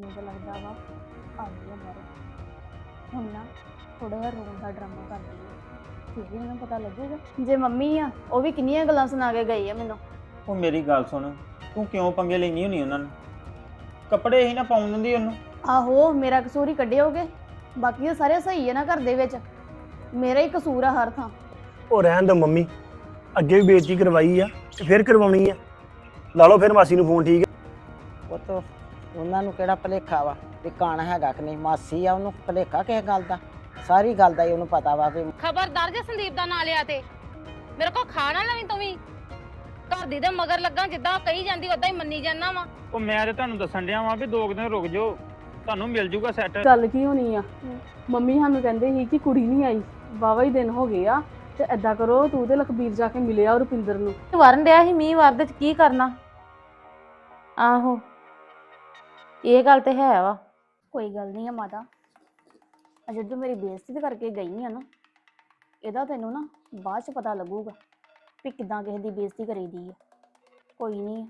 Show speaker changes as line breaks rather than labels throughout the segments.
ਮੈਨੂੰ ਤਾਂ ਲੱਗਦਾ ਵਾ ਆ ਗਈ ਆ ਬਾਹਰੋਂ। ਹੁਣ ਨਾ ਥੋੜਾ ਜਿਹਾ ਰੋਣ ਦਾ ਡਰਾਮਾ ਕਰਦੀ ਹੈ ਫਿਰ ਹੀ ਮੈਨੂੰ ਪਤਾ ਲੱਗੂਗਾ। ਜੇ ਮੰਮੀ ਆ ਉਹ ਵੀ ਕਿੰਨੀਆਂ ਗੱਲਾਂ ਸੁਣਾ ਕੇ ਗਈ ਆ ਮੈਨੂੰ।
ਉਹ ਮੇਰੀ ਗੱਲ ਸੁਣ ਤੂੰ ਕਿਉਂ ਪੰਗੇ ਲੈਣੀ ਹੁੰਨੀ ਉਹਨਾਂ ਨੂੰ? ਕੱਪੜੇ ਹੀ ਨਾ ਪਾਉਣ ਦਿੰਦੀ ਉਹਨੂੰ।
ਆਹੋ ਮੇਰਾ ਕਸੂਰ ਹੀ ਕੱਢਿਓਗੇ। ਬਾਕੀ ਤਾਂ ਸਾਰੇ ਸਹੀ ਹੈ ਨਾ ਘਰ ਦੇ ਵਿੱਚ। ਮੇਰਾ ਹੀ ਕਸੂਰ ਆ ਹਰ ਥਾਂ।
ਉਹ ਰਹਿਣ ਦੋ ਮੰਮੀ। ਅੱਗੇ ਵੀ ਬੇਇੱਜ਼ਤੀ ਕਰਵਾਈ ਆ ਤੇ ਫਿਰ ਕਰਵਾਉਣੀ ਆ। ਲਾ ਲਓ ਫਿਰ ਮਾਸੀ ਨੂੰ ਫੋਨ ਠੀਕ ਹੈ
ਉਹ ਤਾਂ ਉਹਨਾਂ ਨੂੰ ਕਿਹੜਾ ਭਲੇਖਾ ਵਾ ਵੀ ਕਾਣ ਹੈਗਾ ਕਿ ਨਹੀਂ? ਮਾਸੀ ਆ ਉਹਨੂੰ ਭਲੇਖਾ ਕਿਸੇ ਗੱਲ ਦਾ? ਸਾਰੀ ਗੱਲ ਦਾ ਹੀ ਉਹਨੂੰ ਪਤਾ ਵਾ ਵੀ
ਖਬਰਦਾਰ ਜੇ ਸੰਦੀਪ ਦਾ ਨਾਂ ਲਿਆ ਤੇ। ਮੇਰੇ ਕੋ ਖਾ ਨਾ ਲਵੀਂ ਤੂੰ ਵੀ। ਘਰ ਦੀ ਦੇ ਮਗਰ ਲੱਗਾ ਜਿੱਦਾਂ ਕਹੀ ਜਾਂਦੀ ਉਦਾਂ ਹੀ ਮੰਨੀ ਜਾਂਦਾ ਵਾ।
ਉਹ ਮੈਂ ਤੇ ਤੁਹਾਨੂੰ ਦੱਸਣ ਡਿਆ ਵਾਂ ਵੀ ਦੋ ਕੁ ਦਿਨ ਰੁਕ ਜਾਓ ਤੁਹਾਨੂੰ ਮਿਲ ਜੂਗਾ ਸੈੱਟ
ਗੱਲ ਕੀ ਹੋਣੀ ਆ? ਮੰਮੀ ਸਾਨੂੰ ਕਹਿੰਦੇ ਸੀ ਕਿ ਕੁੜੀ ਨਹੀਂ ਆਈ ਵਾਵਾ ਹੀ ਦਿਨ ਹੋ ਗਏ ਆ ਤੇ ਐਦਾਂ ਕਰੋ ਤੂੰ ਤੇ ਲਖਬੀਰ ਜਾ ਕੇ ਮਿਲਿਆ ਰੁਪਿੰਦਰ ਨੂੰ।
ਵਰਨ ਡਿਆ ਸੀ ਮੀਂਹ ਵਰਦੇ ਚ ਕੀ ਕਰਨਾ? ਆਹੋ। ਇਹ ਗੱਲ ਤੇ ਹੈ ਵਾ।
ਕੋਈ ਗੱਲ ਨਹੀਂ ਆ ਮਾਤਾ। ਅਜੇ ਤੂੰ ਮੇਰੀ ਬੇਇੱਜ਼ਤੀ ਤੇ ਕਰਕੇ ਗਈ ਆ ਨਾ। ਇਹਦਾ ਤੈਨੂੰ ਨਾ ਬਾਅਦ ਚ ਪਤਾ ਲੱਗੂਗਾ ਵੀ ਕਿਦਾਂ ਕਿਸੇ ਦੀ ਬੇਇੱਜ਼ਤੀ ਕਰੀਦੀ ਆ। ਕੋਈ ਨਹੀਂ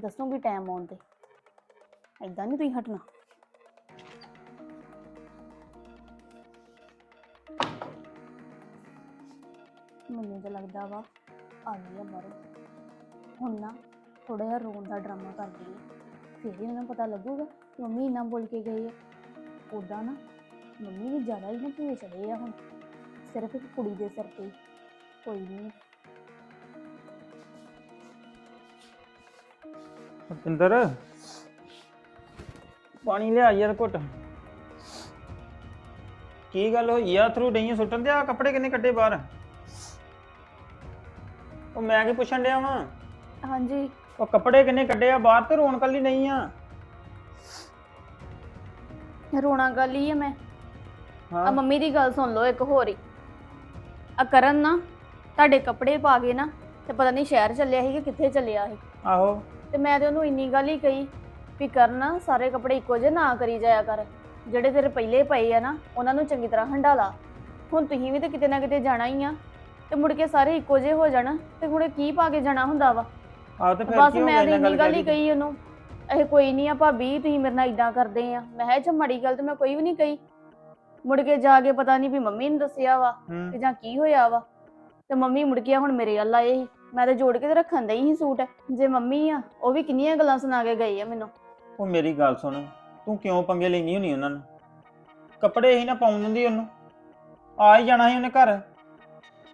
ਦੱਸੂਗੀ ਟਾਈਮ ਆਉਣ ਤੇ। ਐਦਾਂ ਨਹੀਂ ਤੁਸੀਂ ਹਟਣਾ। ਮੈਨੂੰ ਤਾਂ ਲੱਗਦਾ ਵਾ, ਆ ਗਈ ਆ ਬਾਹਰੋਂ ਹੁਣ ਨਾ ਥੋੜਾ ਜਿਹਾ ਰੋਣ ਦਾ ਡਰਾਮਾ ਕਰਦੀ ਹੈ ਫਿਰ ਹੀ ਉਹਨਾਂ ਨੂੰ ਪਤਾ ਲੱਗੂਗਾ ਕਿ ਮੰਮੀ ਇੰਨਾ ਬੋਲ ਕੇ ਗਈ ਹੈ ਉਦਾਂ ਨਾ ਮੰਮੀ ਵੀ ਜ਼ਿਆਦਾ ਹੀ ਨਾ ਭੂਏ ਚੜੇ ਆ ਹੁਣ। ਸਿਰਫ ਇੱਕ ਕੁੜੀ ਦੇ ਸਿਰ ਤੇ। ਹੀ। ਕੋਈ ਨਹੀਂ।
ਰੁਪਿੰਦਰ, ਪਾਣੀ ਲਿਆ ਯਾਰ ਘੁੱਟ। ਕੀ ਗੱਲ ਹੋਈ ਆ? ਥਰੂ ਡਈਆਂ ਸੁੱਟਣ ਤੇ ਆ ਕੱਪੜੇ ਕਿੰਨੇ ਕੱਢੇ ਬਾਹਰ? ਉਹ ਮੈਂ ਕੀ ਪੁੱਛਣ ਡਿਆ ਵਾਂ?
ਹਾਂਜੀ।
ਉਹ ਕੱਪੜੇ ਕਿੰਨੇ ਕੱਢੇ ਆ? ਬਾਹਰ ਤੇ ਰੋਣ ਕੱਲੀ ਨਹੀਂ ਆ।
ਰੋਣਾ ਗੱਲ ਹੀ ਆ ਮੈਂ। ਆ
ਹਾਂ
ਮੰਮੀ ਦੀ ਗੱਲ ਸੁਣ ਲਓ ਇੱਕ ਹੋਰ ਹੀ। ਆ ਕਰਨ ਨਾ ਤੁਹਾਡੇ ਕੱਪੜੇ ਪਾ ਕੇ ਨਾ ਤੇ ਪਤਾ ਨਹੀਂ ਸ਼ਹਿਰ ਚੱਲਿਆ ਸੀ ਕਿ ਕਿੱਥੇ ਚੱਲਿਆ ਸੀ।
ਆਹੋ।
ਤੇ ਮੈਂ ਤੇ ਉਹਨੂੰ ਇੰਨੀ ਗੱਲ ਹੀ ਕਹੀ ਵੀ ਕਰਨ ਸਾਰੇ ਕੱਪੜੇ ਇੱਕੋ ਜਿਹੇ ਨਾ ਕਰੀ ਜਾਇਆ ਕਰ। ਜਿਹੜੇ ਤੇਰੇ ਪਹਿਲੇ ਪਏ ਆ ਨਾ ਉਹਨਾਂ ਨੂੰ ਚੰਗੀ ਤਰ੍ਹਾਂ ਹੰਡਾ ਲਾ। ਹੁਣ ਤੁਸੀਂ ਵੀ ਤੇ ਕਿਤੇ ਨਾ ਕਿਤੇ ਜਾਣਾ ਹੀ ਆ। ਤੇ ਮੁੜ ਕੇ ਸਾਰੇ ਇੱਕੋ ਜਿਹੇ ਹੋ ਜਾਣ ਤੇ ਹੁਣ ਕੀ ਪਾ ਕੇ ਜਾਣਾ ਹੁੰਦਾ ਵਾ?
ਆਹ ਤੇ ਫਿਰ
ਬਸ
ਕੀ ਹੋ
ਮੈਂ
ਗਿਆ
ਤੇ ਇੰਨੀ ਗੱਲ ਹੀ
ਕਹਿ
ਉਹਨੂੰ। ਇਹ ਕੋਈ ਨਹੀਂ ਆ ਭਾਬੀ ਤੁਸੀਂ ਮੇਰੇ ਨਾਲ ਇਦਾਂ ਕਰਦੇ ਆ। ਮੈਂ ਕਿਹਾ ਚ ਮਾੜੀ ਗੱਲ ਤੇ ਮੈਂ ਕੋਈ ਵੀ ਨਹੀਂ ਕਹੀ। ਮੁੜ ਕੇ ਜਾ ਕੇ ਪਤਾ ਨਹੀਂ ਵੀ ਮੰਮੀ ਨੇ ਦੱਸਿਆ ਵਾ
ਹੂੰ।
ਕਿ ਜਾਂ ਕੀ ਹੋਇਆ ਵਾ। ਤੇ ਮੰਮੀ ਮੁੜ ਕੇ ਹੁਣ ਮੇਰੇ ਵੱਲ ਆਏ ਸੀ। ਮੈਂ ਤੇ ਜੋੜ ਕੇ ਤੇ ਰੱਖਣ ਦਈ ਸੀ ਸੂਟ। ਜੇ ਮੰਮੀ ਆ ਉਹ ਵੀ ਕਿੰਨੀਆਂ ਗੱਲਾਂ ਸੁਣਾ ਕੇ ਗਈ ਆ ਮੈਨੂੰ।
ਉਹ ਮੇਰੀ ਗੱਲ ਸੁਣ ਤੂੰ ਕਿਉਂ ਪੰਗੇ ਲੈਣੀ ਹੁੰਨੀ ਉਹਨਾਂ ਨੂੰ? ਕੱਪੜੇ ਹੀ ਨਾ ਪਾਉਣ ਦਿੰਦੀ ਉਹਨੂੰ। ਆ ਹੀ ਜਾਣਾ ਸੀ ਉਹਨੇ ਘਰ।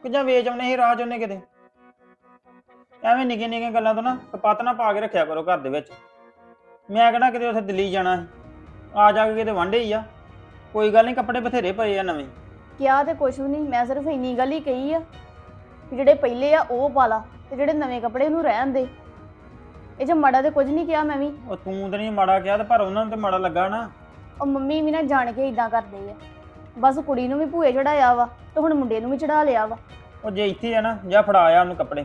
ਕਿ ਜਾਂ ਵੇਚ ਆਉਣੇ ਸੀ 'ਚ ਉਹਨੇ ਕਿਤੇ? ਐਵੇਂ ਨਿੱਕੀਆਂ ਨਿੱਕੀਆਂ ਗੱਲਾਂ ਤੋਂ ਨਾ ਕਪੱਤ ਨਾ ਪਾ ਕੇ ਰੱਖਿਆ ਕਰੋ ਘਰ ਦੇ ਵਿੱਚ। ਮੈਂ ਕਿਹੜਾ ਕਿਤੇ ਉੱਥੇ ਦਿੱਲੀ ਜਾਣਾ ਸੀ। ਆ ਜਾ ਕੇ ਕਿਤੇ ਵਾਂਢੇ ਹੀ ਆ। ਕੋਈ ਗੱਲ ਨਹੀਂ ਕੱਪੜੇ ਬਥੇਰੇ ਪਏ ਆ ਨਵੇਂ।
ਕਿਹਾ ਤੇ ਕੁਛ ਵੀ ਨਹੀਂ ਮੈਂ ਸਿਰਫ ਇੰਨੀ ਗੱਲ ਹੀ ਕਹੀ ਆ ਕਿ ਜਿਹੜੇ ਪਹਿਲੇ ਆ ਉਹ ਪਾ ਲਾ ਤੇ ਜਿਹੜੇ ਨਵੇਂ ਕੱਪੜੇ ਉਹਨੂੰ ਰਹਿਣ ਦੇ। ਇਹ ਜੇ ਮਾੜਾ ਤੇ ਕੁਝ ਨਹੀਂ ਕਿਹਾ ਮੈਂ ਵੀ।
ਉਹ ਤੂੰ ਤਾਂ ਨਹੀਂ ਮਾੜਾ ਕਿਹਾ ਤੇ ਪਰ ਉਹਨਾਂ ਨੂੰ ਤੇ ਮਾੜਾ ਲੱਗਾ ਨਾ।
ਉਹ ਮੰਮੀ ਵੀ ਨਾ ਜਾਣ ਕੇ ਇਦਾਂ ਕਰਦੇ ਆ। ਬਸ ਕੁੜੀ ਨੂੰ ਵੀ ਭੂਏ ਚੜਾਇਆ ਵਾ ਤੇ ਹੁਣ ਮੁੰਡੇ ਨੂੰ ਵੀ ਚੜਾ ਲਿਆ ਵਾ।
ਉਹ ਜੇ ਇੱਥੇ ਆ ਨਾ ਜਾਂ ਫੜਾਇਆ ਉਹਨੂੰ ਕੱਪੜੇ।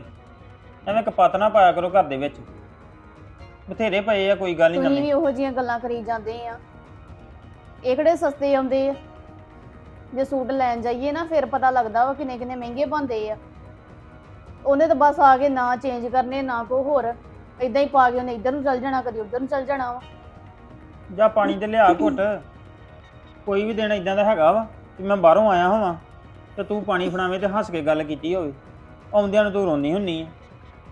ਐਵੇਂ ਕਪੱਤ ਨਾ ਪਾਇਆ ਕਰੋ ਘਰ ਦੇ ਵਿੱਚ। ਬਥੇਰੇ ਪਏ ਆ ਕੋਈ ਗੱਲ ਨਹੀਂ
ਤੁਸੀਂ
ਨਵੇਂ।
ਵੀ ਉਹੋ ਜੀਆਂ ਗੱਲਾਂ ਕਰੀ ਜਾਂਦੇ ਆ। ਇਹ ਕਿਹੜੇ ਸਸਤੇ ਆਉਂਦੇ ਆ? ਜੇ ਸੂਟ ਲੈਣ ਜਾਈਏ ਨਾ ਫਿਰ ਪਤਾ ਲੱਗਦਾ ਵਾ ਕਿੰਨੇ ਕਿੰਨੇ ਮਹਿੰਗੇ ਬਣਦੇ ਆ। ਉਹਨੇ ਤਾਂ ਬਸ ਆ ਕੇ ਨਾ ਚੇਂਜ ਕਰਨੇ ਨਾ ਕੋ ਹੋਰ। ਇਦਾਂ ਹੀ ਪਾ ਕੇ ਉਹਨੇ ਇੱਧਰ ਨੂੰ ਚੱਲ ਜਾਣਾ ਕਦੀ ਉੱਧਰ ਨੂੰ ਚੱਲ ਜਾਣਾ ਵਾ।
ਜਾਂ ਪਾਣੀ ਤੇ ਲਿਆ ਘੁੱਟ। ਕੋਈ ਵੀ ਦਿਨ ਇਦਾਂ ਦਾ ਹੈਗਾ ਵਾ ਕਿ ਮੈਂ ਬਾਹਰੋਂ ਆਇਆ ਹੋਵਾਂ ਤੇ ਤੂੰ ਪਾਣੀ ਫੜਾਵੇਂ ਤੇ ਹੱਸ ਕੇ ਗੱਲ ਕੀਤੀ ਹੋਵੇ। ਆਉਂਦਿਆਂ ਨੂੰ ਤੂੰ ਰੋਂਦੀ ਹੁੰਨੀ ਆ।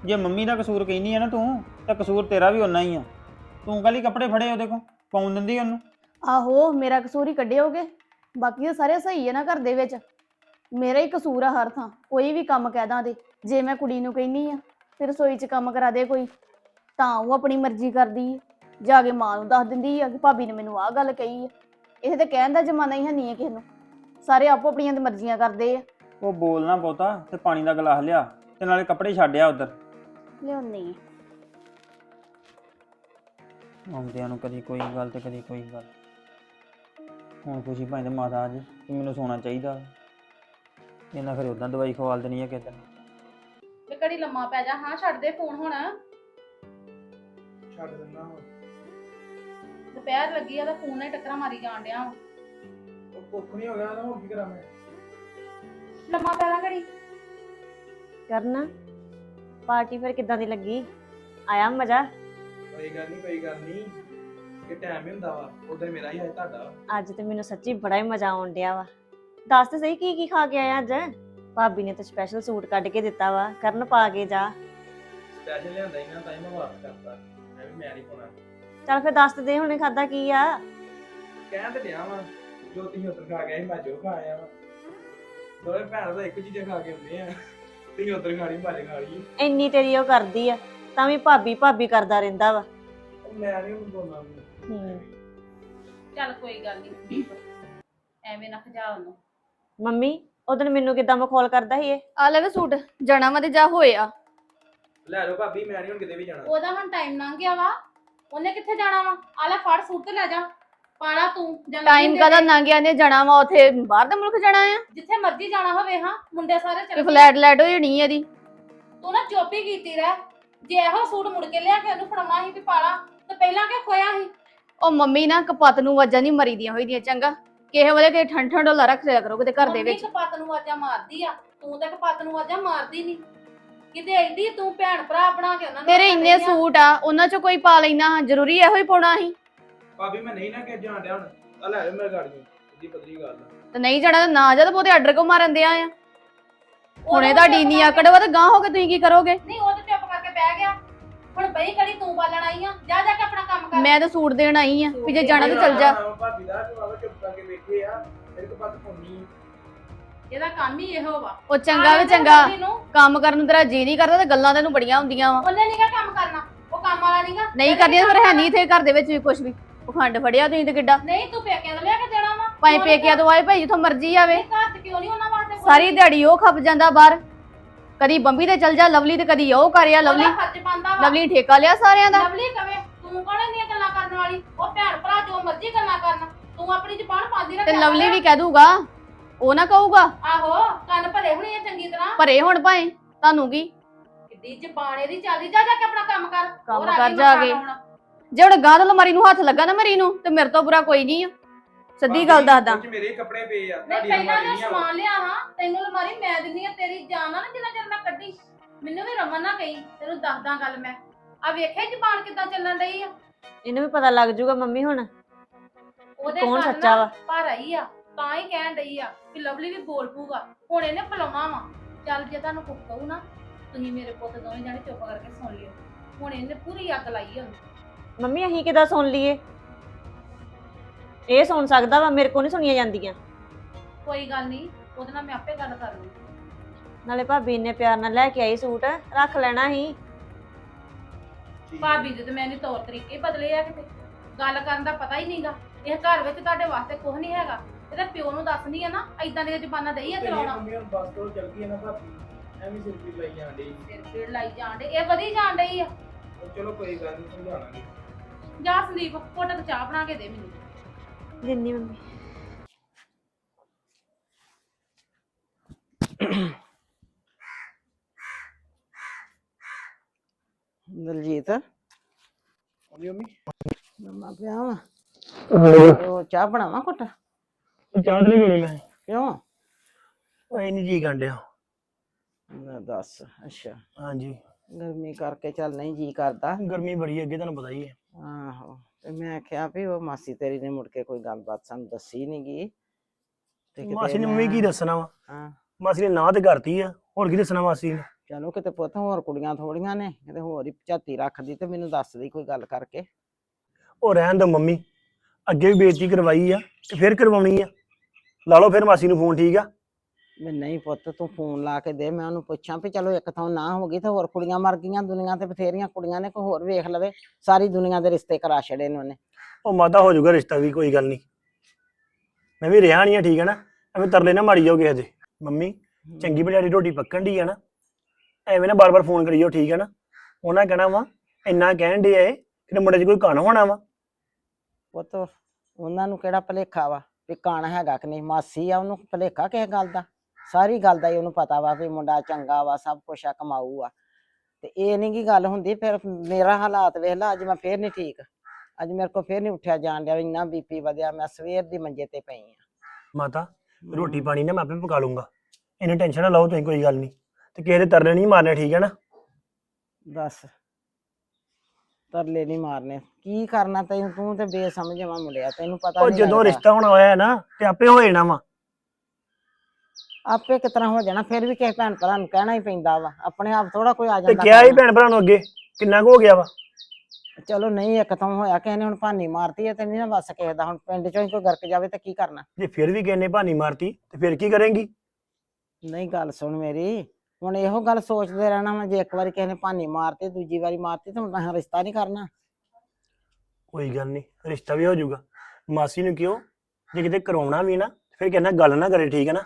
ਜੇ ਮੰਮੀ ਦਾ ਕਸੂਰ ਕਹਿੰਦੀ ਆ ਨਾ ਤੂੰ ਤਾਂ ਕਸੂਰ ਤੇਰਾ ਵੀ ਓਨਾ ਹੀ ਆ। ਤੂੰ ਕਾਲੀ ਕੱਪੜੇ ਫੜੇ ਉਹਦੇ ਕੋਲ? ਪਾਉਣ ਦਿੰਦੀ ਉਹਨੂੰ?
ਆਹੋ ਮੇਰਾ ਕਸੂਰ ਹੀ ਕੱਢਿਓਗੇ ਬਾਕੀ ਤਾਂ ਸਾਰੇ ਸਹੀ ਹੈ ਨਾ ਘਰ ਦੇ ਵਿੱਚ। ਮੇਰਾ ਹੀ ਕਸੂਰ ਆ ਹਰ ਥਾਂ। ਕੋਈ ਵੀ ਕੰਮ ਕਹਿ ਦੇ ਜੇ ਮੈਂ ਕੁੜੀ ਨੂੰ ਕਹਿੰਨੀ ਆ ਫਿਰ ਰਸੋਈ 'ਚ ਕੰਮ ਕਰਾ ਦੇ ਕੋਈ। ਤਾਂ ਉਹ ਆਪਣੀ ਮਰਜ਼ੀ ਕਰਦੀ ਹੈ ਜਾ ਕੇ ਮਾਂ ਨੂੰ ਦੱਸ ਦਿੰਦੀ ਆ ਕਿ ਭਾਬੀ ਨੇ ਮੈਨੂੰ ਆਹ ਗੱਲ ਕਹੀ ਆ। ਇਹ ਤੇ ਕਹਿਣ ਦਾ ਜ਼ਮਾਨਾ ਹੀ ਹੈ ਨਹੀਂ ਹੈ ਕਿਸੇ ਨੂੰ। ਸਾਰੇ ਆਪੋ ਆਪਣੀਆਂ ਤੇ ਮਰਜ਼ੀਆਂ ਕਰਦੇ ਆ।
ਉਹ ਬੋਲਣਾ ਬਹੁਤਾ ਤੇ ਪਾਣੀ ਦਾ ਗਲਾਸ ਲਿਆ ਤੇ ਨਾਲੇ ਕੱਪੜੇ ਛੱਡਿਆ ਉਧਰ।
ਲਿਆਉਣੀ
ਆਉਂਦਿਆਂ ਨੂੰ ਕਦੀ ਕੋਈ ਗੱਲ ਤੇ ਕਦੀ ਕੋਈ ਗੱਲ। ਹੁਣ ਖੁਸ਼ੀ ਭਾਈ ਦੇ ਮਾਤਾ ਅੱਜ ਕਿ ਮੈਨੂੰ ਸੋਣਾ ਚਾਹੀਦਾ। ਇਹਨਾਂ ਫਿਰ ਉਦਾਂ ਦਵਾਈ ਖਵਾਲ ਦੇਣੀ ਹੈ ਕਿਤੇ
ਤੇ ਘੜੀ ਲੰਮਾ ਪੈ ਜਾ। ਹਾਂ ਛੱਡ ਦੇ ਫੋਨ ਹੁਣ।
ਛੱਡ ਦਿੰਦਾ
ਦੁਪਹਿਰ ਲੱਗੀ ਆ ਤਾਂ ਫੋਨ ਨਾਲ ਟੱਕਰਾਂ ਮਾਰੀ ਜਾਣ ਡਿਆ ਵਾਂ।
ਉਹ ਭੁੱਖ ਨਹੀਂ ਹੋ ਗਿਆ ਨਾ ਹੋਰ ਕੀ ਕਰਾਂ ਮੈਂ?
ਲੰਮਾ ਪੈ ਜਾ ਘੜੀ।
ਕਰਨਾ? ਪਾਰਟੀ ਫਿਰ ਕਿੱਦਾਂ ਦੀ ਲੱਗੀ? ਆਇਆ ਮਜ਼ਾ?
ਕੋਈ ਗੱਲ ਨਹੀਂ ਕੋਈ ਗੱਲ ਨਹੀਂ
ਕਿ ਟਾਈਮ ਹੀ ਹੁੰਦਾ ਵਾ ਉਦੋਂ ਮੇਰਾ ਹੀ ਹੈ ਤੁਹਾਡਾ।
ਅੱਜ ਤੇ ਮੈਨੂੰ ਸੱਚੀ ਬੜਾ ਹੀ ਮਜ਼ਾ ਆਉਣ ਡਿਆ ਵਾ। ਦੱਸ ਤੇ ਸਹੀ ਕੀ ਕੀ ਖਾ ਕੇ ਆਇਆ ਅੱਜ? ਭਾਬੀ ਨੇ ਤਾਂ ਸਪੈਸ਼ਲ ਸੂਟ ਕੱਢ ਕੇ ਦਿੱਤਾ ਵਾ। ਕਰਨ ਪਾ ਕੇ ਜਾ।
ਸਪੈਸ਼ਲ ਲਿਆਂਦਾ ਹੀ ਨਾ ਤਾਂ ਹੀ ਮੈਂ ਵਾਪਸ ਕਰਤਾ। ਮੈਂ ਵੀ ਮੈਂ ਨਹੀਂ ਪਾਉਣਾ।
ਚੱਲ ਫਿਰ ਦੱਸ ਤੇ ਦੇ ਹੁਣੇ ਖਾਦਾ ਕੀ ਆ।
ਕਹਿਣ ਤੇ ਡਿਆ ਵਾ ਜੋ ਤੁਸੀਂ ਉੱਧਰ ਖਾ ਗਏ ਮੈਂ ਜੋ ਖਾ ਆਇਆ ਵਾ। ਦੋਵੇਂ ਭੈਣ ਦਾ ਇੱਕ ਚੀਜ਼ ਖਾ ਕੇ ਹੁੰਦੇ ਆ। ਉੱਧਰ ਖਾਣੀ
ਇੰਨੀ ਤੇਰੀ ਉਹ ਕਰਦੀ ਆ ਤਾਂ ਵੀ ਭਾਬੀ ਭਾਬੀ ਕਰਦਾ ਰਹਿੰਦਾ ਵਾ।
ਮੈਂ ਨਹੀਂ ਬੋਲਣਾ
ਹੂੰ।
ਚੱਲ ਕੋਈ ਗੱਲ ਨਹੀਂ ਐਵੇਂ ਨਾ ਖਜਾ ਉਹਨੂੰ।
ਮੰਮੀ ਉਦੋਂ ਮੈਨੂੰ ਕਿਦਾਂ ਮਖੌਲ ਕਰਦਾ ਸੀ ਇਹ?
ਆ ਲੈ ਵੇ ਸੂਟ ਜਾਣਾ ਵਾ ਤੇ ਜਾ ਹੋਇਆ।
ਲੈ ਲਓ ਭਾਬੀ ਮੈਂ ਨਹੀਂ ਹੁਣ ਕਿਤੇ ਵੀ ਜਾਣਾ।
ਉਹਦਾ ਹੁਣ ਟਾਈਮ ਲੰਘ ਗਿਆ ਵਾ। ਉਹਨੇ ਕਿੱਥੇ ਜਾਣਾ ਵਾ? ਆ ਲੈ ਫੜ ਸੂਟ ਤੇ ਲੈ ਜਾ। ਪਾਲਾ ਤੂੰ ਜਾਂ
ਟਾਈਮ
ਦੇ
ਕਦਾ। ਲੰਘ ਗਿਆ ਨੇ ਜਾਣਾ ਵਾ ਉਥੇ ਬਾਹਰ ਦੇ ਮੁਲਕ ਜਾਣਾ ਆ?
ਜਿੱਥੇ ਮਰਜ਼ੀ ਜਾਣਾ ਹੋਵੇ ਹਾਂ ਮੁੰਡੇ ਸਾਰੇ ਚੱਲ
ਫਲੈਟ ਲੈਟ ਹੋ ਜਣੀ ਇਹਦੀ।
ਤੂੰ ਨਾ ਚੁੱਪ ਕੀਤੀ ਰਹਿ। ਜੇ ਇਹੋ ਸੂਟ ਮੁੜ ਕੇ ਲਿਆ ਕੇ ਉਹਨੂੰ ਫੜਾਉਣਾ ਸੀ ਵੀ ਪਾਲਾ ਤੇ ਪਹਿਲਾਂ ਕਿ ਖੋਇਆ ਸੀ?
ਉਹ ਮੰਮੀ ਨਾ ਕਪੱਤ ਨੂੰ ਵਾਜਾਂ ਨਹੀਂ ਮਰੀਦੀਆਂ ਹੋਈਆਂ ਚੰਗਾ। ਕਿਸੇ ਵੇਲੇ ਕਿ ਠੰਡ ਠੰਡੋਲਾ ਰੱਖ ਲਿਆ ਕਰੋ ਕਿਤੇ ਘਰ ਦੇ
ਮੰਮੀ
ਵਿੱਚ।
ਕਪੱਤ ਨੂੰ ਆਵਾਜ਼ਾਂ ਮਾਰਦੀ ਆ। ਤੂੰ ਤਾਂ ਕਪੱਤ ਨੂੰ ਆਵਾਜ਼ਾਂ ਮਾਰਦੀ ਨਹੀਂ ਕਿਤੇ ਐਡੀ ਤੂੰ ਭੈਣ ਭਰਾ ਬਣਾ ਕੇ ਉਹਨਾਂ ਨੂੰ
ਤੇਰੇ
ਰੱਖ
ਇੰਨੇ
ਲੈਂਦੀ ਆ।
ਸੂਟ ਆ ਉਹਨਾਂ ਚੋਂ ਕੋਈ ਪਾ ਲੈਣਾ ਜ਼ਰੂਰੀ ਇਹੋ ਹੀ ਪਾਉਣਾ ਸੀ।
ਭਾਬੀ ਮੈਂ ਨਹੀਂ ਨਾ ਕਿ ਜਾਣ ਡਿਆ ਹੁਣ। ਆ ਲੈ ਲਓ ਮੇਰੇ ਗਾੜੀ ਨੂੰ ਸਿੱਧੀ ਪਤਲੀ ਗੱਲ ਆ।
ਤੇ ਨਹੀਂ ਜਾਣਾ ਤਾਂ ਨਾ ਜਾ ਤੇ ਬਹੁਤੇ ਆਰਡਰ ਕੋ ਮਾਰਨ ਦਿਆ ਆ। ਹੁਣੇ
ਉਹਨੂੰ
ਤੁਹਾਡੀ
ਚੁੱਪ
ਇੰਨੀ
ਕਰਕੇ-
ਆਕੜ ਵਾ ਤੇ ਗਾਂ ਹੋ ਕੇ ਤੁਸੀਂ ਕੀ ਕਰੋਗੇ?
ਨਹੀਂ ਉਹ ਤੇ ਚੁੱਪ ਕਰਕੇ ਬਹਿ ਗਿਆ। ਹੁਣ ਬਈ ਕੜੀ ਤੂੰ ਬਾਲਣ ਆਈ ਆ ਜਾ ਜਾ ਕੇ ਆਪਣਾ ਕੰਮ ਕਰ।
ਮੈਂ ਤਾਂ ਸੂਟ ਦੇਣ ਆਈ ਆ ਵੀ ਜੇ ਜਾਣਾ ਤਾਂ ਚੱਲ ਜਾ।
ਹਾਂ, ਭਾਬੀ ਦਾ ਕਿ ਬਾਬਾ ਚੁੱਪ ਕਰਕੇ ਬੈਠੇ ਆ ਮੇਰੇ ਕੋਲ ਪੱਤ ਪਾਉਣੀ
ਇਹਦਾ ਕੰਮ ਹੀ ਇਹੋ ਵਾ।
ਉਹ ਚੰਗਾ ਵੀ ਚੰਗਾ
ਨੂੰ।
ਕੰਮ ਕਰਨ ਨੂੰ ਤੇਰਾ ਜੀ ਨਹੀਂ ਕਰਦਾ ਤੇ ਗੱਲਾਂ ਤੈਨੂੰ ਬੜੀਆਂ ਹੁੰਦੀਆਂ ਵਾ।
ਉਹਨੇ ਨਹੀਂਗਾ ਕੰਮ ਕਰਨਾ ਉਹ ਕੰਮ ਵਾਲਾ ਨਹੀਂਗਾ
ਨਹੀਂ ਕਰਦੀਆਂ ਫਿਰ ਹੈ ਨਹੀਂ ਇੱਥੇ ਘਰ ਦੇ ਵਿੱਚ ਵੀ ਕੁਝ ਵੀ। ਪਖੰਡ ਫੜਿਆ ਤੁਸੀਂ ਤੇ ਕਿੱਡਾ?
ਨਹੀਂ ਤੂੰ ਪੇਕਿਆਂ ਤੋਂ ਲਿਆ ਕੇ ਦੇਣਾ ਵਾ। ਨੀ
ਪੇਕਿਆਂ ਤੋਂ ਆਏ ਭਾਈ ਜਿੱਥੋਂ ਮਰਜ਼ੀ ਆਵੇ।
ਘਰ ਕਿਉਂ ਨਹੀਂ ਉਹਨਾਂ ਵਾਸਤੇ ਕੁਛ?
ਸਾਰੀ ਦਿਹਾੜੀ ਉਹ ਖੱਪ ਜਾਂਦਾ ਬਾਹਰ। ਕਦੀ ਬੰਬੀ ਤੇ ਚਲ ਜਾ ਲਵਲੀ ਤੇ ਕਦੀ ਉਹ ਕਰਿਆ ਲਵਲੀ।
ਉਹਦਾ ਵਾ।
ਲਵਲੀ ਠੇਕਾ ਲਿਆ ਸਾਰਿਆਂ ਦਾ।
ਲਵਲੀ ਕਵੇ ਤੂੰ ਕੌਣ ਇੰਨੀਆਂ ਗੱਲਾਂ ਕਰਨ ਵਾਲੀ? ਉਹ ਭੈਣ ਭਰਾ ਜੋ ਮਰਜ਼ੀ ਗੱਲਾਂ ਕਰਨ। ਤੂੰ ਆਪਣੀ ਜ਼ੁਬਾਨ ਪਾਉਂਦੀ
ਤੇ
ਰੱਖਿਆ
ਲਵਲੀ। ਵੀ ਕਹਿ ਦੂਗਾ ਉਹ ਨਾ ਕਹੂਗਾ।
ਆਹੋ ਕੰਨ ਭਰੇ ਹੋਣੇ ਆ ਚੰਗੀ ਤਰ੍ਹਾਂ।
ਭਰੇ ਹੁਣ ਭਾਵੇਂ ਤੁਹਾਨੂੰ ਕੀ?
ਕਿੱਡੀ ਜ਼ਬਾਨ ਇਹਦੀ ਚੱਲਦੀ ਜਾ ਜਾ ਕੇ ਆਪਣਾ ਕੰਮ ਕਰ।
ਕੰਮ ਕਰ
ਗਈ
ਜਾ ਕੇ।
ਆਉਣਾ।
ਜੇ ਹੁਣ ਗਾਂ ਲਮਾਰੀ ਨੂੰ ਹੱਥ ਲੱਗਾ ਨਾ ਮਰੀ ਨੂੰ ਤੇ ਮੇਰੇ ਤੋਂ ਬੁਰਾ ਕੋਈ ਨਹੀਂ ਆ। ਸਿੱਧੀ ਗੱਲ ਦੱਸਦਾ।
ਕੁਝ ਮੇਰੇ ਕੱਪੜੇ ਪਏ ਆ
ਨਹੀਂ
ਤੁਹਾਡੀ
ਪਹਿਲਾਂ
ਅਲਮਾਰੀ
ਜੋ
ਨਹੀਂ ਆ।
ਸਮਾਨ ਲਿਆ ਹਾਂ ਤੈਨੂੰ ਅਲਮਾਰੀ ਮੈਂ ਦਿੰਨੀ ਆ ਤੇਰੀ ਜਾਨ ਆ ਨਾ ਜਿੰਨਾ ਚਿਰ ਮੈਂ ਕੱਢੀ। ਮੈਨੂੰ ਵੀ ਰਮਨ ਨਾ ਕਹੀ ਤੈਨੂੰ ਦੱਸਦਾ ਗੱਲ ਮੈਂ। ਆ ਵੇਖਿਆ ਜ਼ਬਾਨ ਕਿੱਦਾਂ ਚੱਲਣ ਰਹੀ ਆ?
ਇਹਨੂੰ ਵੀ ਪਤਾ ਲੱਗ ਜਾਊਗਾ ਮੰਮੀ ਹੁਣ
ਉਹਦੇ
ਕੌਣ ਸੱਚਾ ਵਾ?
ਪਰ ਆਈ ਆ ਤਾਂ ਹੀ ਕਹਿਣ ਡਈ ਆ ਕਿ ਲਵਲੀ ਵੀ ਬੋਲ ਪੂਗਾ ਹੁਣ ਇਹਨੇ ਬੁਲਾਉਣਾ ਵਾ। ਚੱਲ ਜੇ ਤੁਹਾਨੂੰ ਕੁੱਕ ਕਹੂ ਨਾ ਤੁਸੀਂ ਮੇਰੇ ਪੁੱਤ ਦੋਵੇਂ ਜਾਣੇ ਚੁੱਪ ਕਰਕੇ ਸੁਣ ਲਿਓ। ਹੁਣ ਇਹਨੇ ਪੂਰੀ ਅੱਗ ਲਾਈ ਆ ਉਹਨੂੰ।
ਮੰਮੀ ਅਸੀਂ ਕਿਦਾਂ ਸੁਣ ਲਈਏ? ਇਹ ਸੁਣ ਸਕਦਾ ਵਾ ਮੇਰੇ ਕੋਲ ਨਹੀਂ ਸੁਣੀਆਂ ਜਾਂਦੀਆਂ।
ਕੋਈ ਗੱਲ ਨਹੀਂ ਉਹਦੇ ਨਾਲ ਮੈਂ ਆਪੇ ਗੱਲ ਕਰ ਲੂੰ
ਨਾਲੇ ਭਾਬੀ ਨੇ ਪਿਆਰ ਨਾਲ ਲੈ ਕੇ ਆਈ ਸੂਟ ਰੱਖ ਲੈਣਾ ਸੀ।
ਭਾਬੀ ਦੇ ਤੇ ਮੈਂ ਨਹੀਂ ਤੌਰ ਤਰੀਕੇ ਬਦਲੇ ਆ ਕਿਤੇ। ਗੱਲ ਕਰਨ ਦਾ ਪਤਾ ਹੀ ਨਹੀਂਗਾ ਇਹ ਘਰ ਵਿੱਚ ਤੁਹਾਡੇ ਵਾਸਤੇ ਕੁਝ ਨਹੀਂ ਹੈਗਾ। ਇਹਦਾ ਪਿਓ ਨੂੰ ਦੱਸਣੀ ਆ ਨਾ ਐਦਾਂ ਦੀਆਂ ਜ਼ਬਾਨਾਂ ਦਈ ਆ ਚਲਾਉਣਾ।
ਮੰਮੀ ਹੁਣ ਬਸ ਤੋਂ ਚੱਲ ਗਈ ਨਾ ਭਾਬੀ ਐਵੇਂ ਸਿਰ ਲਈ ਜਾਂਦੀ
ਸਿਰ ਪੀੜ ਲਾਈ ਜਾਣ ਡੇ ਇਹ ਵਧੀ ਜਾਣ ਡਈ ਆ।
ਚਲੋ ਕੋਈ ਗੱਲ ਨਹੀਂ ਸਮਝਾਣਾਂਗੇ
ਜਾ ਸੰਦੀਪ ਘੁੱਟ ਕੇ ਚਾਹ ਬਣਾ ਕੇ ਦੇ ਮੈਨੂੰ।
ਦਿੰਨੀ ਮੰਮੀ।
ਦਲਜੀਤ?
ਹਾਂਜੀ ਮੰਮੀ।
ਮੰਮਾ ਪਿਆ ਵਾ। ਉਹ ਚਾਹ ਬਣਾਵਾਂ ਘੁੱਟ?
ਚਾਹ ਤੇ ਨਹੀਂ ਪੀਣੀ ਮੈਂ।
ਕਿਉਂ?
ਐ ਨਹੀਂ ਜੀ ਗੰਡਿਆ
ਲੈ ਦੱਸ ਅੱਛਾ।
ਹਾਂਜੀ।
ਗਰਮੀ ਕਰਕੇ ਚੱਲ ਨਹੀਂ ਜੀ ਕਰਦਾ।
ਗਰਮੀ ਬੜੀ ਹੈ ਅੱਗੇ ਤੁਹਾਨੂੰ ਪਤਾ ਹੀ ਹੈ।
ਆਹੋ ਤੇ ਮੈਂ ਕਿਹਾ ਵੀ ਉਹ ਮਾਸੀ ਤੇਰੀ ਨੇ ਮੁੜ ਕੇ ਕੋਈ ਗੱਲਬਾਤ ਸਾਨੂੰ ਦੱਸੀ ਨੀ ਗੀ। ਤੇ ਕਿਤੇ
ਮਾਸੀ ਨੇ ਮੰਮੀ ਕੀ ਦੱਸਣਾ ਵਾ?
ਹਾਂ।
ਮਾਸੀ ਨੇ ਨਾਂ ਤੇ ਕਰਤੀ ਆ ਹੋਰ ਕੀ ਦੱਸਣਾ ਮਾਸੀ ਨੇ?
ਚਲੋ ਕਿਤੇ ਪੁੱਤ ਹੋਰ ਕੁੜੀਆਂ ਥੋੜੀਆਂ ਨੇ ਕਿਤੇ ਹੋਰ ਹੀ ਝਾਤੀ ਰੱਖਦੀ ਤੇ ਮੈਨੂੰ ਦੱਸਦੀ ਕੋਈ ਗੱਲ ਕਰਕੇ।
ਉਹ ਰਹਿਣ ਦੋ ਮੰਮੀ ਅੱਗੇ ਵੀ ਬੇਇੱਜ਼ਤੀ ਕਰਵਾਈ ਆ ਤੇ ਫਿਰ ਕਰਵਾਉਣੀ ਆ। ਲਾ ਲਓ ਫਿਰ ਮਾਸੀ ਨੂੰ ਫੋਨ ਠੀਕ ਆ?
ਮੈਂ ਨਹੀਂ ਪੁੱਤ ਤੂੰ ਫੋਨ ਲਾ ਕੇ ਦੇ ਮੈਂ ਉਹਨੂੰ ਪੁੱਛਾਂ ਵੀ ਚਲੋ ਇੱਕ ਥਾਂ ਨਾ ਹੋ ਗਈ ਤੇ ਹੋਰ ਕੁੜੀਆਂ ਮਰ ਗਈਆਂ ਦੁਨੀਆ ਤੇ ਬਥੇਰੀਆਂ ਕੁੜੀਆਂ ਨੇ ਕੋਈ ਹੋਰ ਵੇਖ ਲਵੇ ਸਾਰੀ ਦੁਨੀਆ ਦੇ ਰਿਸ਼ਤੇ ਕਰਾ ਛੜੇ ਨੇ ਉਹਨੇ।
ਉਹ ਮਾਦਾ ਹੋ ਜਾਊਗਾ ਰਿਸ਼ਤਾ ਵੀ ਕੋਈ ਗੱਲ ਨਹੀਂ। ਮੈਂ ਵੀ ਰਿਹਾ ਨਹੀਂ ਆ ਠੀਕ ਹੈ ਨਾ? ਐਵੇਂ ਤਰਲੇ ਨਾ ਮਾਰੀ ਜਾਓਗੇ ਹਜੇ। ਮੰਮੀ ਚੰਗੀ ਬੜਿਆੜੀ ਰੋਟੀ ਪੱਕਣ ਦੀ ਆ ਨਾ? ਐਵੇਂ ਨਾ ਬਾਰ-ਬਾਰ ਫੋਨ ਕਰੀਓ ਠੀਕ ਹੈ ਨਾ? ਉਹਨਾਂ ਕਹਿਣਾ ਵਾ ਇੰਨਾ ਕਹਿਣ ਦੇ ਏ ਕਿ ਮੁੰਡੇ 'ਚ ਕੋਈ ਕਣ ਹੋਣਾ ਵਾ?
ਪੁੱਤ ਉਹਨਾਂ ਨੂੰ ਕਿਹੜਾ ਭਲੇਖਾ ਵਾ ਵੀ ਕਣ ਹੈਗਾ ਕਿ ਨਹੀਂ? ਮਾਸੀ ਆ ਉਹਨੂੰ ਭਲੇਖਾ ਕਿਸੇ ਗੱਲ ਦਾ? ਸਾਰੀ ਗੱਲ ਦਾ ਹੀ ਉਹਨੂੰ ਪਤਾ ਵਾ ਵੀ ਮੁੰਡਾ ਚੰਗਾ ਵਾ ਸਭ ਕੁਛ ਆ ਕਮਾਊ ਆ। ਤੇ ਇਹ ਨਹੀਂ ਕੀ ਗੱਲ ਹੁੰਦੀ ਫਿਰ ਮੇਰਾ ਹਾਲਾਤ ਵੇਖ ਲਾ ਅੱਜ ਮੈਂ ਫੇਰ ਨਹੀਂ ਠੀਕ। ਅੱਜ ਮੇਰੇ ਕੋਲ ਫੇਰ ਨਹੀਂ ਉੱਠਿਆ ਜਾਣ ਡਿਆ ਇੰਨਾ ਬੀਪੀ ਵਧਿਆ ਮੈਂ ਸਵੇਰ ਦੀ ਮੰਜੇ ਤੇ ਪਈ ਆ।
ਮਾਤਾ ਰੋਟੀ ਪਾਣੀ ਨਾ ਮੈਂ ਆਪੇ ਪਕਾ ਲੂੰਗਾ। ਇਹਨੇ ਟੈਨਸ਼ਨ ਨਾ ਲਓ ਤੁਸੀਂ ਕੋਈ ਗੱਲ ਨਹੀਂ ਤੇ ਕਿਸੇ ਦੇ ਤਰਲੇ ਨਹੀਂ ਮਾਰਨੇ ਠੀਕ ਹੈ ਨਾ?
ਦੱਸ। ਤਰਲੇ ਨਹੀਂ ਮਾਰਨੇ। ਕੀ ਕਰਨਾ ਤੈਨੂੰ? ਤੂੰ ਤੇ ਬੇਸਮਝਵਾ ਮੁੰਡਿਆ ਤੈਨੂੰ ਪਤਾ
ਉਹ
ਨਹੀਂ
ਜਦੋਂ
ਲੱਗਦਾ।
ਰਿਸ਼ਤਾ ਹੋਣਾ ਹੋਇਆ ਹੈ ਨਾ ਤੇ ਆਪੇ ਹੋ ਜਾਣਾ ਵਾ।
ਆਪੇ ਕਿਤਨਾ ਹੋ ਜਾਣਾ ਫਿਰ ਵੀ ਕਿਸੇ ਭੈਣ ਭਰਾ ਨੂੰ ਕਹਿਣਾ ਹੀ ਪੈਂਦਾ ਵਾ। ਆਪਣੇ ਆਪ ਥੋੜਾ ਕੋਈ ਆ
ਤੇ
ਜਾਂਦਾ
ਕਿਹਾ ਹੀ। ਭੈਣ ਭਰਾ ਨੂੰ ਅੱਗੇ ਕਿੰਨਾ ਕੁ ਹੋ ਗਿਆ ਵਾ?
ਚਲੋ ਨਹੀਂ ਇੱਕ ਤਾਂ ਹੋਇਆ ਕਿਸੇ ਨੇ ਹੁਣ ਭਾਨੀ ਮਾਰਤੀ ਹੈ ਤੇ ਨਹੀਂ ਨਾ ਬਸ ਕਿਸੇ ਦਾ ਹੁਣ ਪਿੰਡ ਚੋਂ ਹੀ ਕੋਈ ਗਰਕ ਜਾਵੇ ਤਾਂ ਕੀ ਕਰਨਾ?
ਜੇ ਫਿਰ ਵੀ ਕਿਸੇ ਨੇ ਭਾਨੀ ਮਾਰਤੀ ਤੇ ਫਿਰ ਕੀ ਕਰੇਂਗੀ?
ਨਹੀਂ ਗੱਲ ਸੁਣ ਮੇਰੀ ਹੁਣ ਇਹੋ ਗੱਲ ਸੋਚਦੇ ਰਹਿਣਾ ਵਾ ਜੇ ਇੱਕ ਵਾਰੀ ਕਿਸੇ ਨੇ ਭਾਨੀ ਮਾਰਤੀ ਦੂਜੀ ਵਾਰੀ ਮਾਰਤੀ ਤਾਂ ਹੁਣ ਤਾਂ ਰਿਸ਼ਤਾ ਨਹੀਂ ਕਰਨਾ।
ਕੋਈ ਗੱਲ ਨਹੀਂ ਰਿਸ਼ਤਾ ਵੀ ਹੋ ਜਾਊਗਾ। ਮਾਸੀ ਨੂੰ ਕਿਉਂ? ਜੇ ਕਿਤੇ ਕਰਾਉਣਾ ਵੀ ਨਾ ਫਿਰ ਕਹਿੰਦਾ ਗੱਲ ਨਾ ਕਰੇ ਠੀਕ ਹੈ ਨਾ?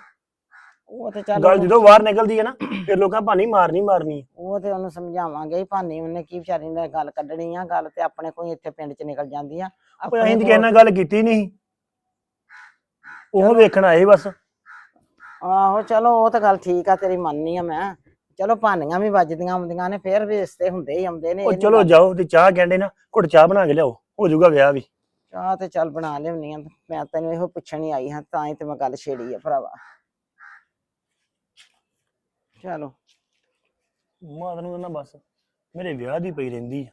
ਉਹ ਤੇ ਚੱਲ
ਗੱਲ ਜਦੋਂ ਬਾਹਰ ਨਿਕਲਦੀ ਹੈ ਨਾ ਫਿਰ ਲੋਕਾਂ ਭਾਨੀ ਮਾਰਨੀ ਮਾਰਨੀ। ਹੈ।
ਉਹ ਤੇ ਉਹਨੂੰ ਸਮਝਾਵਾਂਗੇ ਹੀ ਭਾਨੀ ਉਹਨੇ ਕੀ ਵਿਚਾਰੀ ਨੇ ਗੱਲ ਕੱਢਣੀ ਆ ਗੱਲ ਤੇ ਆਪਣੇ ਕੋਈ ਇੱਥੇ ਪਿੰਡ ਚ ਨਿਕਲ ਜਾਂਦੀ ਆ।
ਉਹ ਅਸੀਂ ਤਾਂ ਕਿਸੇ ਨਾਲ ਗੱਲ ਕੀਤੀ ਨਹੀਂ ਉਹ ਵੇਖਣ ਆਏ ਬਸ।
ਆਹੋ ਚਲੋ ਉਹ ਤਾਂ ਗੱਲ ਠੀਕ ਆ ਤੇਰੀ ਮੰਨਨੀ ਆ ਮੈਂ। ਚਲੋ ਭਾਨੀਆਂ ਵੀ ਵੱਜਦੀਆਂ ਆਉਂਦੀਆਂ ਨੇ ਫੇਰ ਵੀ ਰਿਸ਼ਤੇ ਹੁੰਦੇ ਹੀ ਆਉਂਦੇ ਨੇ
ਉਹ
ਇਹ ਨੀ
ਚਲੋ
ਗੱਲ-
ਜਾਓ ਤੇ ਚਾਹ ਕਹਿੰਦੇ ਨਾ ਘੁੱਟ ਚਾਹ ਬਣਾ ਕੇ ਲਿਆਓ ਹੋ ਜਾਊਗਾ ਵਿਆਹ ਵੀ।
ਚਾਹ ਤੇ ਚੱਲ ਬਣਾ ਲਿਆਉਣੀ ਆ। ਮੈਂ ਤੈਨੂੰ ਇਹੋ ਪੁੱਛਣ ਹੀ ਆਈ ਹਾਂ ਤਾਂ ਹੀ ਤੇ ਮੈਂ ਗੱਲ ਛੇੜੀ ਆ ਭਰਾਵਾ। ਚਲੋ।
ਮਾਤਾ ਨੂੰ ਨਾ ਬਸ ਮੇਰੇ ਵਿਆਹ ਦੀ ਪਈ ਰਹਿੰਦੀ ਆ।